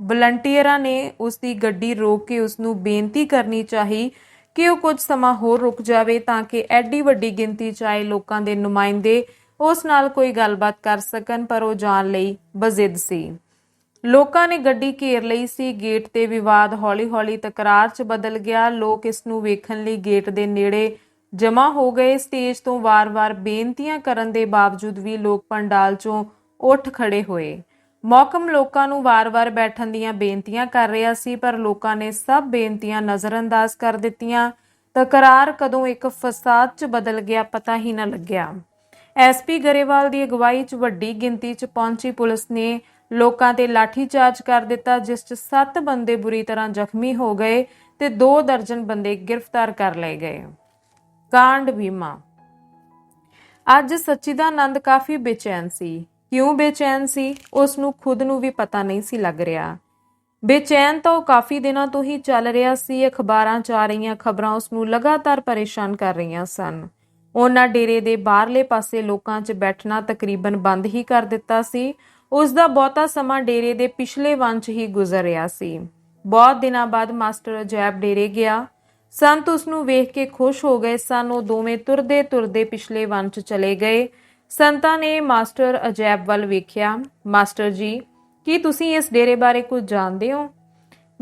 ਵਲੰਟੀਅਰਾਂ ਨੇ ਉਸ ਦੀ ਗੱਡੀ ਰੋਕ ਕੇ ਉਸ ਨੂੰ ਬੇਨਤੀ ਕਰਨੀ ਚਾਹੀ ਕਿ ਉਹ ਕੁਝ ਸਮਾਂ ਹੋਰ ਰੁਕ ਜਾਵੇ ਤਾਂ ਕਿ ਐਡੀ ਵੱਡੀ ਗਿਣਤੀ 'ਚ ਆਏ ਲੋਕਾਂ ਦੇ ਨੁਮਾਇੰਦੇ ਉਸ ਨਾਲ ਕੋਈ ਗੱਲਬਾਤ ਕਰ ਸਕਣ, ਪਰ ਉਹ ਜਾਣ ਲਈ ਬਜ਼ਿੱਦ ਸੀ। ਲੋਕਾਂ ਨੇ ਗੱਡੀ ਘੇਰ ਲਈ ਸੀ। ਗੇਟ ਤੇ ਵਿਵਾਦ ਹੌਲੀ-ਹੌਲੀ ਤਕਰਾਰ 'ਚ ਬਦਲ ਗਿਆ। ਲੋਕ ਇਸ ਨੂੰ ਵੇਖਣ ਲਈ ਗੇਟ ਦੇ ਨੇੜੇ ਜਮਾ ਹੋ ਗਏ ਸਟੇਜ ਤੋਂ ਵਾਰ-ਵਾਰ ਬੇਨਤੀਆਂ ਕਰਨ ਦੇ ਬਾਵਜੂਦ ਵੀ ਲੋਕ ਪੰਡਾਲ 'ਚੋਂ ਉੱਠ ਖੜੇ ਹੋਏ। ਮੌਕਮ ਲੋਕਾਂ ਨੂੰ ਵਾਰ-ਵਾਰ ਬੈਠਣ ਦੀਆਂ ਬੇਨਤੀਆਂ ਕਰ ਰਿਹਾ ਸੀ, ਪਰ ਲੋਕਾਂ ਨੇ ਸਭ ਬੇਨਤੀਆਂ ਨਜ਼ਰਅੰਦਾਜ਼ ਕਰ ਦਿੱਤੀਆਂ। ਤਕਰਾਰ ਕਦੋਂ ਇੱਕ ਫਸਾਦ 'ਚ ਬਦਲ ਗਿਆ ਪਤਾ ਹੀ ਨਾ ਲੱਗਿਆ। ਐਸਪੀ ਗਰੇਵਾਲ ਦੀ ਅਗਵਾਈ 'ਚ ਵੱਡੀ ਗਿਣਤੀ 'ਚ ਪਹੁੰਚੀ ਪੁਲਿਸ ਨੇ ਲੋਕਾਂ ਤੇ ਲਾਠੀਚਾਰਜ ਕਰ ਦਿੱਤਾ, ਜਿਸ 'ਚ 7 ਬੰਦੇ ਬੁਰੀ ਤਰ੍ਹਾਂ ਜ਼ਖਮੀ ਹੋ ਗਏ ਤੇ 2 ਦਰਜਨ ਬੰਦੇ ਗ੍ਰਿਫਤਾਰ ਕਰ ਲਏ ਗਏ। ਕਾਂਡ ਭੀਮਾ ਅੱਜ ਸਚਿਦਾਨੰਦ ਕਾਫੀ ਬੇਚੈਨ ਸੀ। ਕਿਉਂ ਬੇਚੈਨ ਸੀ? ਉਸ ਨੂੰ ਖੁਦ ਨੂੰ ਵੀ ਪਤਾ ਨਹੀਂ ਸੀ ਲੱਗ ਰਿਹਾ। ਬੇਚੈਨ ਤਾਂ ਉਹ ਕਾਫੀ ਦਿਨਾਂ ਤੋਂ ਹੀ ਚੱਲ ਰਿਹਾ ਸੀ। ਅਖਬਾਰਾਂ 'ਚ ਆ ਰਹੀਆਂ ਖਬਰਾਂ ਉਸ ਨੂੰ ਲਗਾਤਾਰ ਪਰੇਸ਼ਾਨ ਕਰ ਰਹੀਆਂ ਸਨ। ਉਹਨਾਂ ਡੇਰੇ ਦੇ ਬਾਹਰਲੇ ਪਾਸੇ ਲੋਕਾਂ 'ਚ ਬੈਠਣਾ ਤਕਰੀਬਨ ਬੰਦ ਹੀ ਕਰ ਦਿੱਤਾ ਸੀ। ਉਸ ਦਾ ਬਹੁਤਾ ਸਮਾਂ ਡੇਰੇ ਦੇ ਪਿਛਲੇ ਵੰਨ 'ਚ ਹੀ ਗੁਜ਼ਰ ਰਿਹਾ ਸੀ। ਬਹੁਤ ਦਿਨਾਂ ਬਾਅਦ ਮਾਸਟਰ ਅਜੈਬ ਡੇਰੇ ਗਿਆ। ਸੰਤ ਉਸ ਨੂੰ ਵੇਖ ਕੇ ਖੁਸ਼ ਹੋ ਗਏ ਸਨ। ਉਹ ਦੋਵੇਂ ਤੁਰਦੇ ਤੁਰਦੇ ਪਿਛਲੇ ਵੰਨ 'ਚ ਚਲੇ ਗਏ। ਸੰਤਾਂ ਨੇ ਮਾਸਟਰ ਅਜੈਬ ਵੱਲ ਵੇਖਿਆ। ਮਾਸਟਰ ਜੀ, ਕੀ ਤੁਸੀਂ ਇਸ ਡੇਰੇ ਬਾਰੇ ਕੁਝ ਜਾਣਦੇ ਹੋ?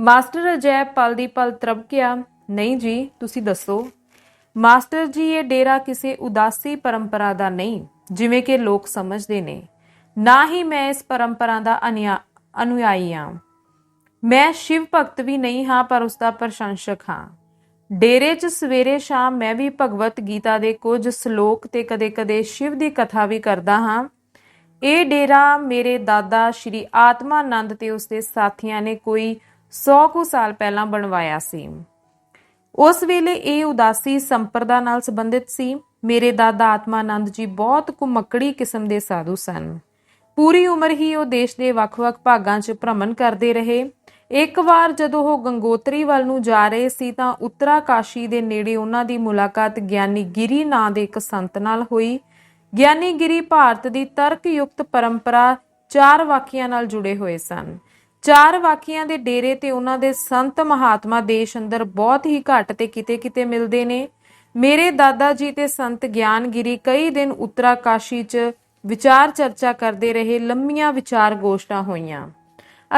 ਮਾਸਟਰ ਅਜੈਬ ਪਲ ਦੀ ਪਲ ਤਰਬਕਿਆ, ਨਹੀਂ ਜੀ, ਤੁਸੀਂ ਦੱਸੋ। ਮਾਸਟਰ ਜੀ, ਇਹ ਡੇਰਾ ਕਿਸੇ ਉਦਾਸੀ ਪਰੰਪਰਾ ਦਾ ਨਹੀਂ, ਜਿਵੇਂ ਕਿ ਲੋਕ ਸਮਝਦੇ ਨੇ। ਨਾ ਹੀ ਮੈਂ ਇਸ ਪਰੰਪਰਾ ਦਾ ਅਨਿਆ- ਅਨੁਯਾਈ ਹਾਂ। ਮੈਂ ਸ਼ਿਵ ਭਗਤ ਵੀ ਨਹੀਂ ਹਾਂ, ਪਰ ਉਸ ਦਾ ਪ੍ਰਸ਼ੰਸਕ ਹਾਂ। ਡੇਰੇ 'ਚ ਸਵੇਰੇ ਸ਼ਾਮ ਮੈਂ ਵੀ ਭਗਵਤ ਗੀਤਾ ਦੇ ਕੁਝ ਸ਼ਲੋਕ ਤੇ ਕਦੇ-ਕਦੇ ਸ਼ਿਵ ਦੀ ਕਥਾ ਵੀ ਕਰਦਾ ਹਾਂ। ਇਹ ਡੇਰਾ ਮੇਰੇ ਦਾਦਾ ਸ਼੍ਰੀ ਆਤਮਾਨੰਦ ਤੇ ਉਸਦੇ ਸਾਥੀਆਂ ਨੇ ਕੋਈ 100 ਕੁ ਸਾਲ ਪਹਿਲਾਂ ਬਣਵਾਇਆ ਸੀ। ਉਸ ਵੇਲੇ ਇਹ ਉਦਾਸੀ ਸੰਪਰਦਾ ਨਾਲ ਸੰਬੰਧਿਤ ਸੀ। ਮੇਰੇ ਦਾਦਾ ਆਤਮਾਨੰਦ ਜੀ ਬਹੁਤ ਕੁਮੱਕੜੀ ਕਿਸਮ ਦੇ ਸਾਧੂ ਸਨ। ਪੂਰੀ ਉਮਰ ਹੀ ਉਹ ਦੇਸ਼ ਦੇ ਵੱਖ-ਵੱਖ ਭਾਗਾਂ 'ਚ ਭ੍ਰਮਣ ਕਰਦੇ ਰਹੇ। ਇੱਕ ਵਾਰ ਜਦੋਂ ਉਹ ਗੰਗੋਤਰੀ ਵੱਲ ਨੂੰ ਜਾ ਰਹੇ ਸੀ ਤਾਂ ਉੱਤਰਾ ਕਾਸ਼ੀ ਦੇ ਨੇੜੇ ਉਹਨਾਂ ਦੀ ਮੁਲਾਕਾਤ ਗਿਆਨੀ ਗਿਰੀ ਨਾਂ ਦੇ ਇੱਕ ਸੰਤ ਨਾਲ ਹੋਈ। ਗਿਆਨੀ ਗਿਰੀ ਭਾਰਤ ਦੀ ਤਰਕਯੁਕਤ ਪਰੰਪਰਾ ਚਾਰ ਵਾਕੀਆਂ ਨਾਲ ਜੁੜੇ ਹੋਏ ਸਨ। ਚਾਰ ਵਾਕੀਆਂ ਦੇ ਡੇਰੇ ਤੇ ਉਹਨਾਂ ਦੇ ਸੰਤ ਮਹਾਤਮਾ ਦੇਸ਼ ਅੰਦਰ ਬਹੁਤ ਹੀ ਘੱਟ ਤੇ ਕਿਤੇ-ਕਿਤੇ ਮਿਲਦੇ ਨੇ। ਮੇਰੇ ਦਾਦਾ ਜੀ ਤੇ ਸੰਤ ਗਿਆਨਗਿਰੀ ਕਈ ਦਿਨ ਉੱਤਰਾ ਕਾਸ਼ੀ 'ਚ ਵਿਚਾਰ ਚਰਚਾ ਕਰਦੇ ਰਹੇ, ਲੰਮੀਆਂ ਵਿਚਾਰ ਗੋਸ਼ਟਾਂ ਹੋਈਆਂ।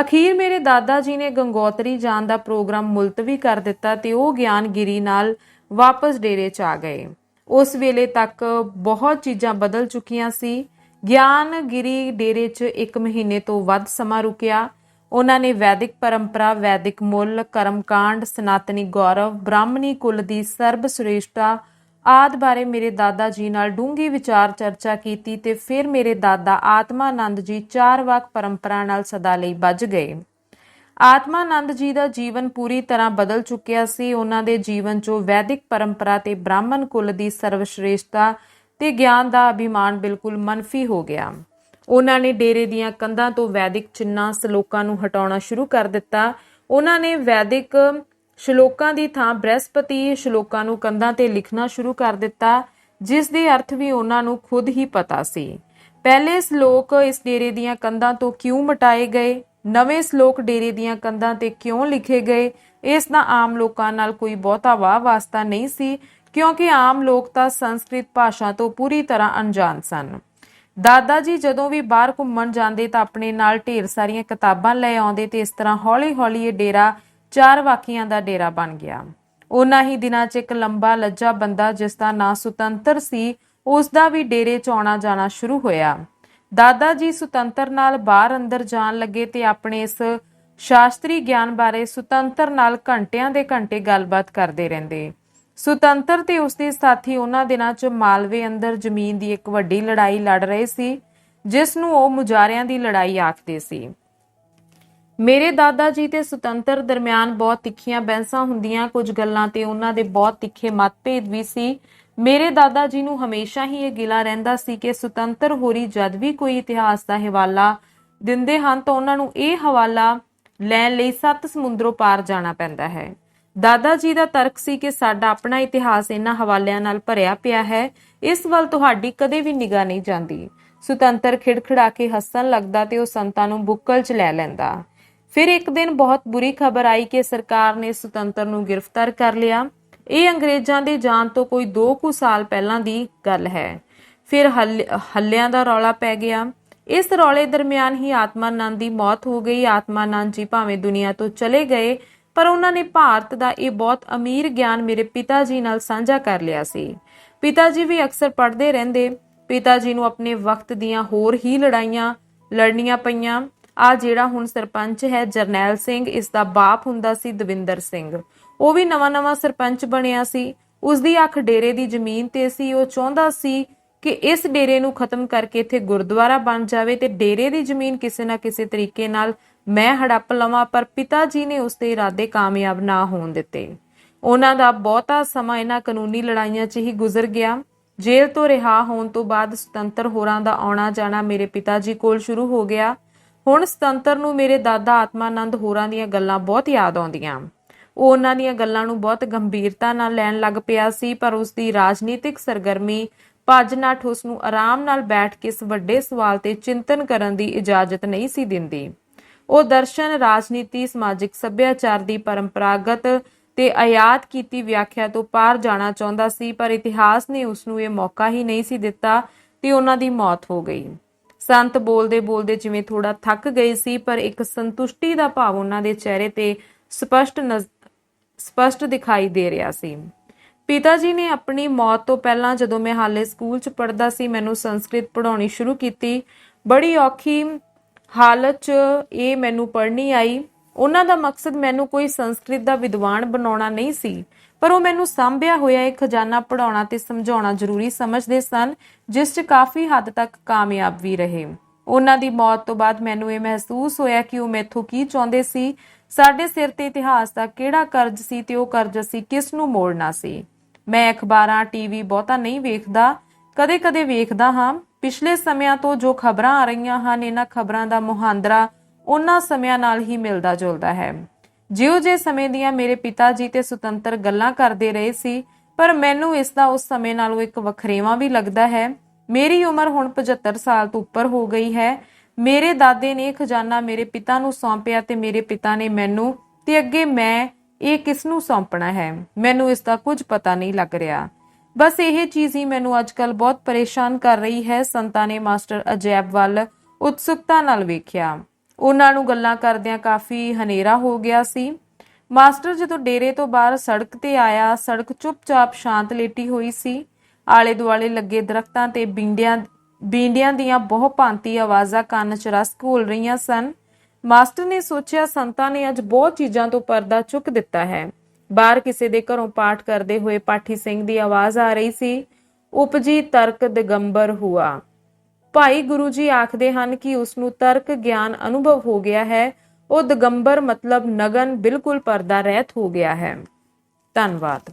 ਅਖੀਰ ਮੇਰੇ ਦਾਦਾ ਜੀ ਨੇ ਗੰਗੋਤਰੀ ਜਾਣ ਦਾ ਪ੍ਰੋਗਰਾਮ ਮੁਲਤਵੀ ਕਰ ਦਿੱਤਾ ਤੇ ਉਹ ਗਿਆਨਗਿਰੀ ਨਾਲ ਵਾਪਸ ਡੇਰੇ 'ਚ ਆ ਗਏ। ਉਸ ਵੇਲੇ ਤੱਕ ਬਹੁਤ ਚੀਜ਼ਾਂ ਬਦਲ ਚੁੱਕੀਆਂ ਸੀ। ਗਿਆਨਗਿਰੀ ਡੇਰੇ 'ਚ 1 ਮਹੀਨੇ ਤੋਂ ਵੱਧ ਸਮਾਂ ਰੁਕਿਆ। ਉਹਨਾਂ ਨੇ ਵੈਦਿਕ ਪਰੰਪਰਾ, ਵੈਦਿਕ ਮੁੱਲ, ਕਰਮਕਾਂਡ, ਸਨਾਤਨੀ ਗੌਰਵ, ਬ੍ਰਾਹਮਣੀ ਕੁਲ ਦੀ ਸਰਬ ਸ੍ਰੇਸ਼ਟਾ ਆਦ ਬਾਰੇ ਮੇਰੇ ਦਾਦਾ ਜੀ ਨਾਲ ਡੂੰਗੀ ਵਿਚਾਰ ਚਰਚਾ ਕੀਤੀ ਤੇ ਫਿਰ ਮੇਰੇ ਦਾਦਾ ਆਤਮਾਨੰਦ ਜੀ ਚਾਰ ਵਾਕ ਪਰੰਪਰਾ ਨਾਲ ਸਦਾ ਲਈ ਵੱਜ ਗਏ। ਆਤਮਾਨੰਦ ਜੀ ਦਾ ਜੀਵਨ ਪੂਰੀ ਤਰ੍ਹਾਂ ਬਦਲ ਚੁੱਕਿਆ ਸੀ। ਉਹਨਾਂ ਦੇ ਜੀਵਨ 'ਚੋਂ ਵੈਦਿਕ ਪਰੰਪਰਾ ਤੇ ਬ੍ਰਾਹਮਣ ਕੁਲ ਦੀ ਸਰਵਸ਼੍ਰੇਸ਼ਟਤਾ ਤੇ ਗਿਆਨ ਦਾ ਅਭਿਮਾਨ ਬਿਲਕੁਲ ਮਨਫੀ ਹੋ ਗਿਆ। ਉਹਨਾਂ ਨੇ ਡੇਰੇ ਦੀਆਂ ਕੰਧਾਂ ਤੋਂ ਵੈਦਿਕ ਚਿੰਨਾਂ ਸ਼ਲੋਕਾਂ ਨੂੰ ਹਟਾਉਣਾ ਸ਼ੁਰੂ ਕਰ ਦਿੱਤਾ। ਉਹਨਾਂ ਨੇ ਵੈਦਿਕ ਸ਼ਲੋਕਾਂ ਦੀ ਥਾਂ ਬ੍ਰਹਸਪਤੀ ਸ਼ਲੋਕਾਂ ਨੂੰ ਕੰਧਾਂ ਤੇ ਲਿਖਣਾ ਸ਼ੁਰੂ ਕਰ ਦਿੱਤਾ, ਜਿਸ ਦੇ ਅਰਥ ਵੀ ਉਹਨਾਂ ਨੂੰ ਖੁਦ ਹੀ ਪਤਾ ਸੀ। ਪਹਿਲੇ ਸ਼ਲੋਕ ਇਸ ਡੇਰੇ ਦੀਆਂ ਕੰਧਾਂ ਤੋਂ ਕਿਉਂ ਮਟਾਏ ਗਏ? ਨਵੇਂ ਸ਼ਲੋਕ ਡੇਰੇ ਦੀਆਂ ਕੰਧਾਂ ਤੇ ਕਿਉਂ ਲਿਖੇ ਗਏ? ਇਸ ਦਾ ਆਮ ਲੋਕਾਂ ਨਾਲ ਕੋਈ ਬਹੁਤਾ ਵਾਹ ਵਾਸਤਾ ਨਹੀਂ ਸੀ, ਕਿਉਂਕਿ ਆਮ ਲੋਕ ਤਾਂ ਸੰਸਕ੍ਰਿਤ ਭਾਸ਼ਾ ਤੋਂ ਪੂਰੀ ਤਰ੍ਹਾਂ ਅਣਜਾਣ ਸਨ। ਦਾਦਾ ਜੀ ਜਦੋਂ ਵੀ ਬਾਹਰ ਘੁੰਮਣ ਜਾਂਦੇ ਤਾਂ ਆਪਣੇ ਨਾਲ ਢੇਰ ਸਾਰੀਆਂ ਕਿਤਾਬਾਂ ਲੈ ਆਉਂਦੇ ਤੇ ਇਸ ਤਰ੍ਹਾਂ ਹੌਲੀ-ਹੌਲੀ ਇਹ ਡੇਰਾ ਚਾਰ ਵਾਕੀਆਂ ਦਾ ਡੇਰਾ ਬਣ ਗਿਆ। ਉਹਨਾਂ ਹੀ ਦਿਨਾਂ 'ਚ ਇੱਕ ਲੰਬਾ ਲੱਜਾ ਬੰਦਾ ਜਿਸ ਦਾ ਨਾਂ ਸੁਤੰਤਰ ਸੀ, ਉਸ ਦਾ ਵੀ ਡੇਰੇ 'ਚ ਆਉਣਾ ਜਾਣਾ ਸ਼ੁਰੂ ਹੋਇਆ। ਦਾਦਾ ਜੀ ਸੁਤੰਤਰ ਨਾਲ ਬਾਹਰ ਅੰਦਰ ਜਾਣ ਲੱਗੇ ਤੇ ਆਪਣੇ ਇਸ ਸ਼ਾਸਤਰੀ ਗਿਆਨ ਬਾਰੇ ਸੁਤੰਤਰ ਨਾਲ ਘੰਟਿਆਂ ਦੇ ਘੰਟੇ ਗੱਲਬਾਤ ਕਰਦੇ ਰਹਿੰਦੇ। ਸੁਤੰਤਰ ਤੇ ਉਸਦੇ ਸਾਥੀ ਉਹਨਾਂ ਦਿਨਾਂ 'ਚ ਮਾਲਵੇ ਅੰਦਰ ਜ਼ਮੀਨ ਦੀ ਇੱਕ ਵੱਡੀ ਲੜਾਈ ਲੜ ਰਹੇ ਸੀ, ਜਿਸ ਨੂੰ ਉਹ ਮੁਜਾਰਿਆਂ ਦੀ ਲੜਾਈ ਆਖਦੇ ਸੀ। ਮੇਰੇ ਦਾਦਾ ਜੀ ਤੇ ਸੁਤੰਤਰ ਦਰਮਿਆਨ ਬਹੁਤ ਤਿੱਖੀਆਂ ਬਹਿਸਾਂ ਹੁੰਦੀਆਂ, ਕੁਝ ਗੱਲਾਂ ਤੇ ਉਹਨਾਂ ਦੇ ਬਹੁਤ ਤਿੱਖੇ ਮਤਭੇਦ ਵੀ ਸੀ। ਮੇਰੇ ਦਾਦਾ ਜੀ ਨੂੰ ਹਮੇਸ਼ਾ ਹੀ ਇਹ ਗਿਲਾ ਰਹਿੰਦਾ ਸੀ ਕਿ ਸੁਤੰਤਰ ਹੋਰੀ ਜਦ ਵੀ ਕੋਈ ਇਤਿਹਾਸ ਦਾ ਹਵਾਲਾ ਦਿੰਦੇ ਹਨ ਤਾਂ ਉਹਨਾਂ ਨੂੰ ਇਹ ਹਵਾਲਾ ਲੈਣ ਲਈ ਸੱਤ ਸਮੁੰਦਰੋਂ ਪਾਰ ਜਾਣਾ ਪੈਂਦਾ ਹੈ। ਦਾਦਾ ਜੀ ਦਾ ਤਰਕ ਸੀ ਕਿ ਸਾਡਾ ਆਪਣਾ ਇਤਿਹਾਸ ਇਹਨਾਂ ਹਵਾਲਿਆਂ ਨਾਲ ਭਰਿਆ ਪਿਆ ਹੈ। ਇਸ ਵੱਲ ਤੁਹਾਡੀ ਕਦੇ ਵੀ ਨਿਗਾਹ ਨਹੀਂ ਜਾਂਦੀ। ਸੁਤੰਤਰ ਖਿੜਖੜਾ ਕੇ ਹੱਸਣ ਲੱਗਦਾ ਤੇ ਉਹ ਸੰਤਾਂ ਨੂੰ ਬੁੱਕਲ 'ਚ ਲੈ ਲੈਂਦਾ। ਫਿਰ ਇੱਕ ਦਿਨ ਬਹੁਤ ਬੁਰੀ ਖਬਰ ਆਈ ਕਿ ਸਰਕਾਰ ਨੇ ਸੁਤੰਤਰ ਨੂੰ ਗ੍ਰਿਫਤਾਰ ਕਰ ਲਿਆ। ਇਹ ਅੰਗਰੇਜ਼ਾਂ ਦੇ ਜਾਣ ਤੋਂ ਕੋਈ 2 ਕੁ ਸਾਲ ਪਹਿਲਾਂ ਦੀ ਗੱਲ ਹੈ। ਫਿਰ ਹੱਲ- ਹੱਲਿਆਂ ਦਾ ਰੌਲਾ ਪੈ ਗਿਆ। ਇਸ ਰੌਲੇ ਦਰਮਿਆਨ ਹੀ ਆਤਮਾਨੰਦ ਦੀ ਮੌਤ ਹੋ ਗਈ। ਆਤਮਾਨੰਦ ਜੀ ਭਾਵੇਂ ਦੁਨੀਆ ਤੋਂ ਚਲੇ ਗਏ, ਪਰ ਉਹਨਾਂ ਨੇ ਭਾਰਤ ਦਾ ਇਹ ਬਹੁਤ ਅਮੀਰ ਗਿਆਨ ਮੇਰੇ ਪਿਤਾ ਜੀ ਨਾਲ ਸਾਂਝਾ ਕਰ ਲਿਆ ਸੀ। ਪਿਤਾ ਜੀ ਵੀ ਅਕਸਰ ਪੜ੍ਹਦੇ ਰਹਿੰਦੇ। ਪਿਤਾ ਜੀ ਨੂੰ ਆਪਣੇ ਵਕਤ ਦੀਆਂ ਹੋਰ ਹੀ ਲੜਾਈਆਂ ਲੜਨੀਆਂ ਪਈਆਂ। ਆ ਜਿਹੜਾ ਹੁਣ ਸਰਪੰਚ ਹੈ ਜਰਨੈਲ ਸਿੰਘ, ਇਸ ਦਾ ਬਾਪ ਹੁੰਦਾ ਸੀ ਦਵਿੰਦਰ ਸਿੰਘ। ਉਹ ਵੀ ਨਵਾਂ-ਨਵਾਂ ਸਰਪੰਚ ਬਣਿਆ ਸੀ। ਉਸ ਦੀ ਅੱਖ ਡੇਰੇ ਦੀ ਜ਼ਮੀਨ ਤੇ ਸੀ। ਉਹ ਚਾਹੁੰਦਾ ਸੀ ਕਿ ਇਸ ਡੇਰੇ ਨੂੰ ਖਤਮ ਕਰਕੇ ਇੱਥੇ ਗੁਰਦੁਆਰਾ ਬਣ ਜਾਵੇ ਤੇ ਡੇਰੇ ਦੀ ਜ਼ਮੀਨ ਕਿਸੇ ਨਾ ਕਿਸੇ ਤਰੀਕੇ ਨਾਲ ਮੈਂ ਹੜੱਪ ਲਵਾਂ, ਪਰ ਪਿਤਾ ਜੀ ਨੇ ਉਸ ਦੇ ਇਰਾਦੇ ਕਾਮਯਾਬ ਨਾ ਹੋਣ ਦਿੱਤੇ। ਉਹਨਾਂ ਦਾ ਬਹੁਤਾ ਸਮਾਂ ਇਹਨਾਂ ਕਾਨੂੰਨੀ ਲੜਾਈਆਂ 'ਚ ਹੀ ਗੁਜ਼ਰ ਗਿਆ। ਜੇਲ੍ਹ ਤੋਂ ਰਿਹਾ ਹੋਣ ਤੋਂ ਬਾਅਦ ਸੁਤੰਤਰ ਹੋਰਾਂ ਦਾ ਆਉਣਾ ਜਾਣਾ ਮੇਰੇ ਪਿਤਾ ਜੀ ਕੋਲ ਸ਼ੁਰੂ ਹੋ ਗਿਆ। ਹੁਣ ਸੁਤੰਤਰ ਨੂੰ ਮੇਰੇ ਦਾਦਾ ਆਤਮਾਨੰਦ ਹੋਰਾਂ ਦੀਆਂ ਗੱਲਾਂ ਬਹੁਤ ਯਾਦ ਆਉਂਦੀਆਂ। ਉਹ ਉਹਨਾਂ ਦੀਆਂ ਗੱਲਾਂ ਨੂੰ ਬਹੁਤ ਗੰਭੀਰਤਾ ਨਾਲ ਲੈਣ ਲੱਗ ਪਿਆ ਸੀ, ਪਰ ਉਸ ਦੀ ਰਾਜਨੀਤਿਕ ਸਰਗਰਮੀ ਭੱਜ ਨੱਠ ਉਸ ਨੂੰ ਆਰਾਮ ਨਾਲ ਬੈਠ ਕੇ ਇਸ ਵੱਡੇ ਸਵਾਲ ਤੇ ਚਿੰਤਨ ਕਰਨ ਦੀ ਇਜਾਜ਼ਤ ਨਹੀਂ ਸੀ ਦਿੰਦੀ। ਉਹ ਦਰਸ਼ਨ, ਰਾਜਨੀਤੀ, ਸਮਾਜਿਕ ਸੱਭਿਆਚਾਰ ਦੀ ਪਰੰਪਰਾਗਤ ਤੇ ਆਯਾਤ ਕੀਤੀ ਵਿਆਖਿਆ ਤੋਂ ਪਾਰ ਜਾਣਾ ਚਾਹੁੰਦਾ ਸੀ, ਪਰ ਇਤਿਹਾਸ ਨੇ ਉਸ ਨੂੰ ਇਹ ਮੌਕਾ ਹੀ ਨਹੀਂ ਸੀ ਦਿੱਤਾ ਤੇ ਉਹਨਾਂ ਦੀ ਮੌਤ ਹੋ ਗਈ। ਸੰਤ ਬੋਲਦੇ ਬੋਲਦੇ ਜਿਵੇਂ ਥੋੜਾ ਥੱਕ ਗਏ ਸੀ, ਪਰ ਇੱਕ ਸੰਤੁਸ਼ਟੀ ਦਾ ਭਾਵ ਉਹਨਾਂ ਦੇ ਚਿਹਰੇ ਤੇ ਸਪਸ਼ਟ ਨਜ਼- ਸਪਸ਼ਟ ਦਿਖਾਈ ਦੇ ਰਿਹਾ ਸੀ। ਪਿਤਾ ਜੀ ਨੇ ਆਪਣੀ ਮੌਤ ਤੋਂ ਪਹਿਲਾਂ ਜਦੋਂ ਮੈਂ ਹਾਲੇ ਸਕੂਲ 'ਚ ਪੜ੍ਹਦਾ ਸੀ, ਮੈਨੂੰ ਸੰਸਕ੍ਰਿਤ ਪੜ੍ਹਾਉਣੀ ਸ਼ੁਰੂ ਕੀਤੀ। ਬੜੀ ਔਖੀ ਹਾਲਤ 'ਚ ਇਹ ਮੈਨੂੰ ਪੜ੍ਹਨੀ ਆਈ। ਉਹਨਾਂ ਦਾ ਮਕਸਦ ਮੈਨੂੰ ਕੋਈ ਸੰਸਕ੍ਰਿਤ ਦਾ ਵਿਦਵਾਨ ਬਣਾਉਣਾ ਨਹੀਂ ਸੀ। ਪਰ ਉਹ ਮੈਨੂੰ ਸਾਂਭਿਆ ਹੋਇਆ ਇੱਕ ਖਜ਼ਾਨਾ ਪੜਾਉਣਾ ਤੇ ਸਮਝਾਉਣਾ ਜ਼ਰੂਰੀ ਸਮਝਦੇ ਸਨ, ਜਿਸ 'ਚ ਕਾਫੀ ਹੱਦ ਤੱਕ ਕਾਮਯਾਬ ਵੀ ਰਹੇ। ਉਹਨਾਂ ਦੀ ਮੌਤ ਤੋਂ ਬਾਅਦ ਮੈਨੂੰ ਇਹ ਮਹਿਸੂਸ ਹੋਇਆ ਕਿ ਉਹ ਮੈਥੋਂ ਕੀ ਚਾਹੁੰਦੇ ਸੀ, ਸਾਡੇ ਸਿਰ ਤੇ ਇਤਿਹਾਸ ਦਾ ਕਿਹੜਾ ਕਰਜ਼ ਸੀ ਤੇ ਉਹ ਕਰਜ਼ ਅਸੀਂ ਕਿਸ ਨੂੰ ਮੋੜਨਾ ਸੀ। ਮੈਂ ਅਖਬਾਰਾਂ ਟੀਵੀ ਬਹੁਤਾ ਨਹੀਂ ਵੇਖਦਾ, ਕਦੇ-ਕਦੇ ਵੇਖਦਾ ਹਾਂ। ਪਿਛਲੇ ਸਮਿਆਂ ਤੋਂ ਜੋ ਖਬਰਾਂ ਆ ਰਹੀਆਂ ਹਨ, ਇਹਨਾਂ ਖਬਰਾਂ ਦਾ ਮੁਹਾਂਦਰਾ ਉਹਨਾਂ ਸਮਿਆਂ ਨਾਲ ਹੀ ਮਿਲਦਾ ਜੁਲਦਾ ਹੈ। ਜਿਉ ਜੇ ਸਮੇਂ ਦੀਆਂ ਮੇਰੇ ਪਿਤਾ ਜੀ ਤੇ ਸੁਤੰਤਰ ਗੱਲਾਂ ਕਰਦੇ ਰਹੇ ਸੀ, ਪਰ ਮੈਨੂੰ ਇਸ ਦਾ ਉਸ ਸਮੇਂ ਨਾਲੋਂ ਇੱਕ ਵਖਰੇਵਾਂ ਵੀ ਲੱਗਦਾ ਹੈ। ਮੇਰੀ ਉਮਰ ਹੁਣ 75 ਸਾਲ ਤੋਂ ਉੱਪਰ ਹੋ ਗਈ ਹੈ। ਮੇਰੇ ਦਾਦੇ ਨੇ ਇਹ ਖਜ਼ਾਨਾ ਮੇਰੇ ਪਿਤਾ ਨੂੰ ਸੌਂਪਿਆ ਤੇ ਮੇਰੇ ਪਿਤਾ ਨੇ ਮੈਨੂੰ, ਤੇ ਅੱਗੇ ਮੈਂ ਇਹ ਕਿਸ ਨੂੰ ਸੌਂਪਣਾ ਹੈ? ਮੈਨੂੰ ਇਸ ਦਾ ਕੁਝ ਪਤਾ ਨਹੀਂ ਲੱਗ ਰਿਹਾ। ਬਸ ਇਹ ਚੀਜ਼ ਹੀ ਮੈਨੂੰ ਅੱਜਕੱਲ ਬਹੁਤ ਪਰੇਸ਼ਾਨ ਕਰ ਰਹੀ ਹੈ, ਸੰਤਾਂ ਨੇ ਮਾਸਟਰ ਅਜੈਬ ਵੱਲ ਉਤਸੁਕਤਾ ਨਾਲ ਵੇਖਿਆ। ਉਹਨਾਂ ਨੂੰ ਗੱਲਾਂ ਕਰਦਿਆਂ ਕਾਫੀ ਹਨੇਰਾ ਹੋ ਗਿਆ ਸੀ। ਮਾਸਟਰ ਜਦੋਂ ਡੇਰੇ ਤੋਂ ਬਾਹਰ ਸੜਕ ਤੇ ਆਇਆ, ਸੜਕ ਚੁੱਪਚਾਪ ਸ਼ਾਂਤ ਲੇਟੀ ਹੋਈ ਸੀ। ਆਲੇ ਦੁਆਲੇ ਲੱਗੇ ਦਰਖਤਾਂ ਤੇ ਬਿੰਡਿਆਂ, ਬੀਂਡਿਆਂ ਦੀਆਂ ਬਹੁ ਭਾਂਤੀ ਆਵਾਜ਼ਾਂ ਕੰਨ 'ਚ ਰਸ ਘੋਲ ਰਹੀਆਂ ਸਨ। ਮਾਸਟਰ ਨੇ ਸੋਚਿਆ, ਸੰਤਾਂ ਨੇ ਅੱਜ ਬਹੁਤ ਚੀਜ਼ਾਂ ਤੋਂ ਪਰਦਾ ਚੁੱਕ ਦਿੱਤਾ ਹੈ। ਬਾਹਰ ਕਿਸੇ ਦੇ ਘਰੋਂ ਪਾਠ ਕਰਦੇ ਹੋਏ ਪਾਠੀ ਸਿੰਘ ਦੀ ਆਵਾਜ਼ ਆ ਰਹੀ ਸੀ, ਉਪਜੀ ਤਰਕ ਦਿਗੰਬਰ ਹੁਆ। ਭਾਈ ਗੁਰੂ ਜੀ ਆਖਦੇ ਹਨ ਕਿ ਉਸ ਨੂੰ ਤਰਕ ਗਿਆਨ ਅਨੁਭਵ ਹੋ ਗਿਆ ਹੈ। ਉਹ ਦਿਗੰਬਰ ਮਤਲਬ ਨਗਨ ਬਿਲਕੁਲ ਪਰਦਾ ਰਹਿਤ ਹੋ ਗਿਆ ਹੈ। ਧੰਨਵਾਦ।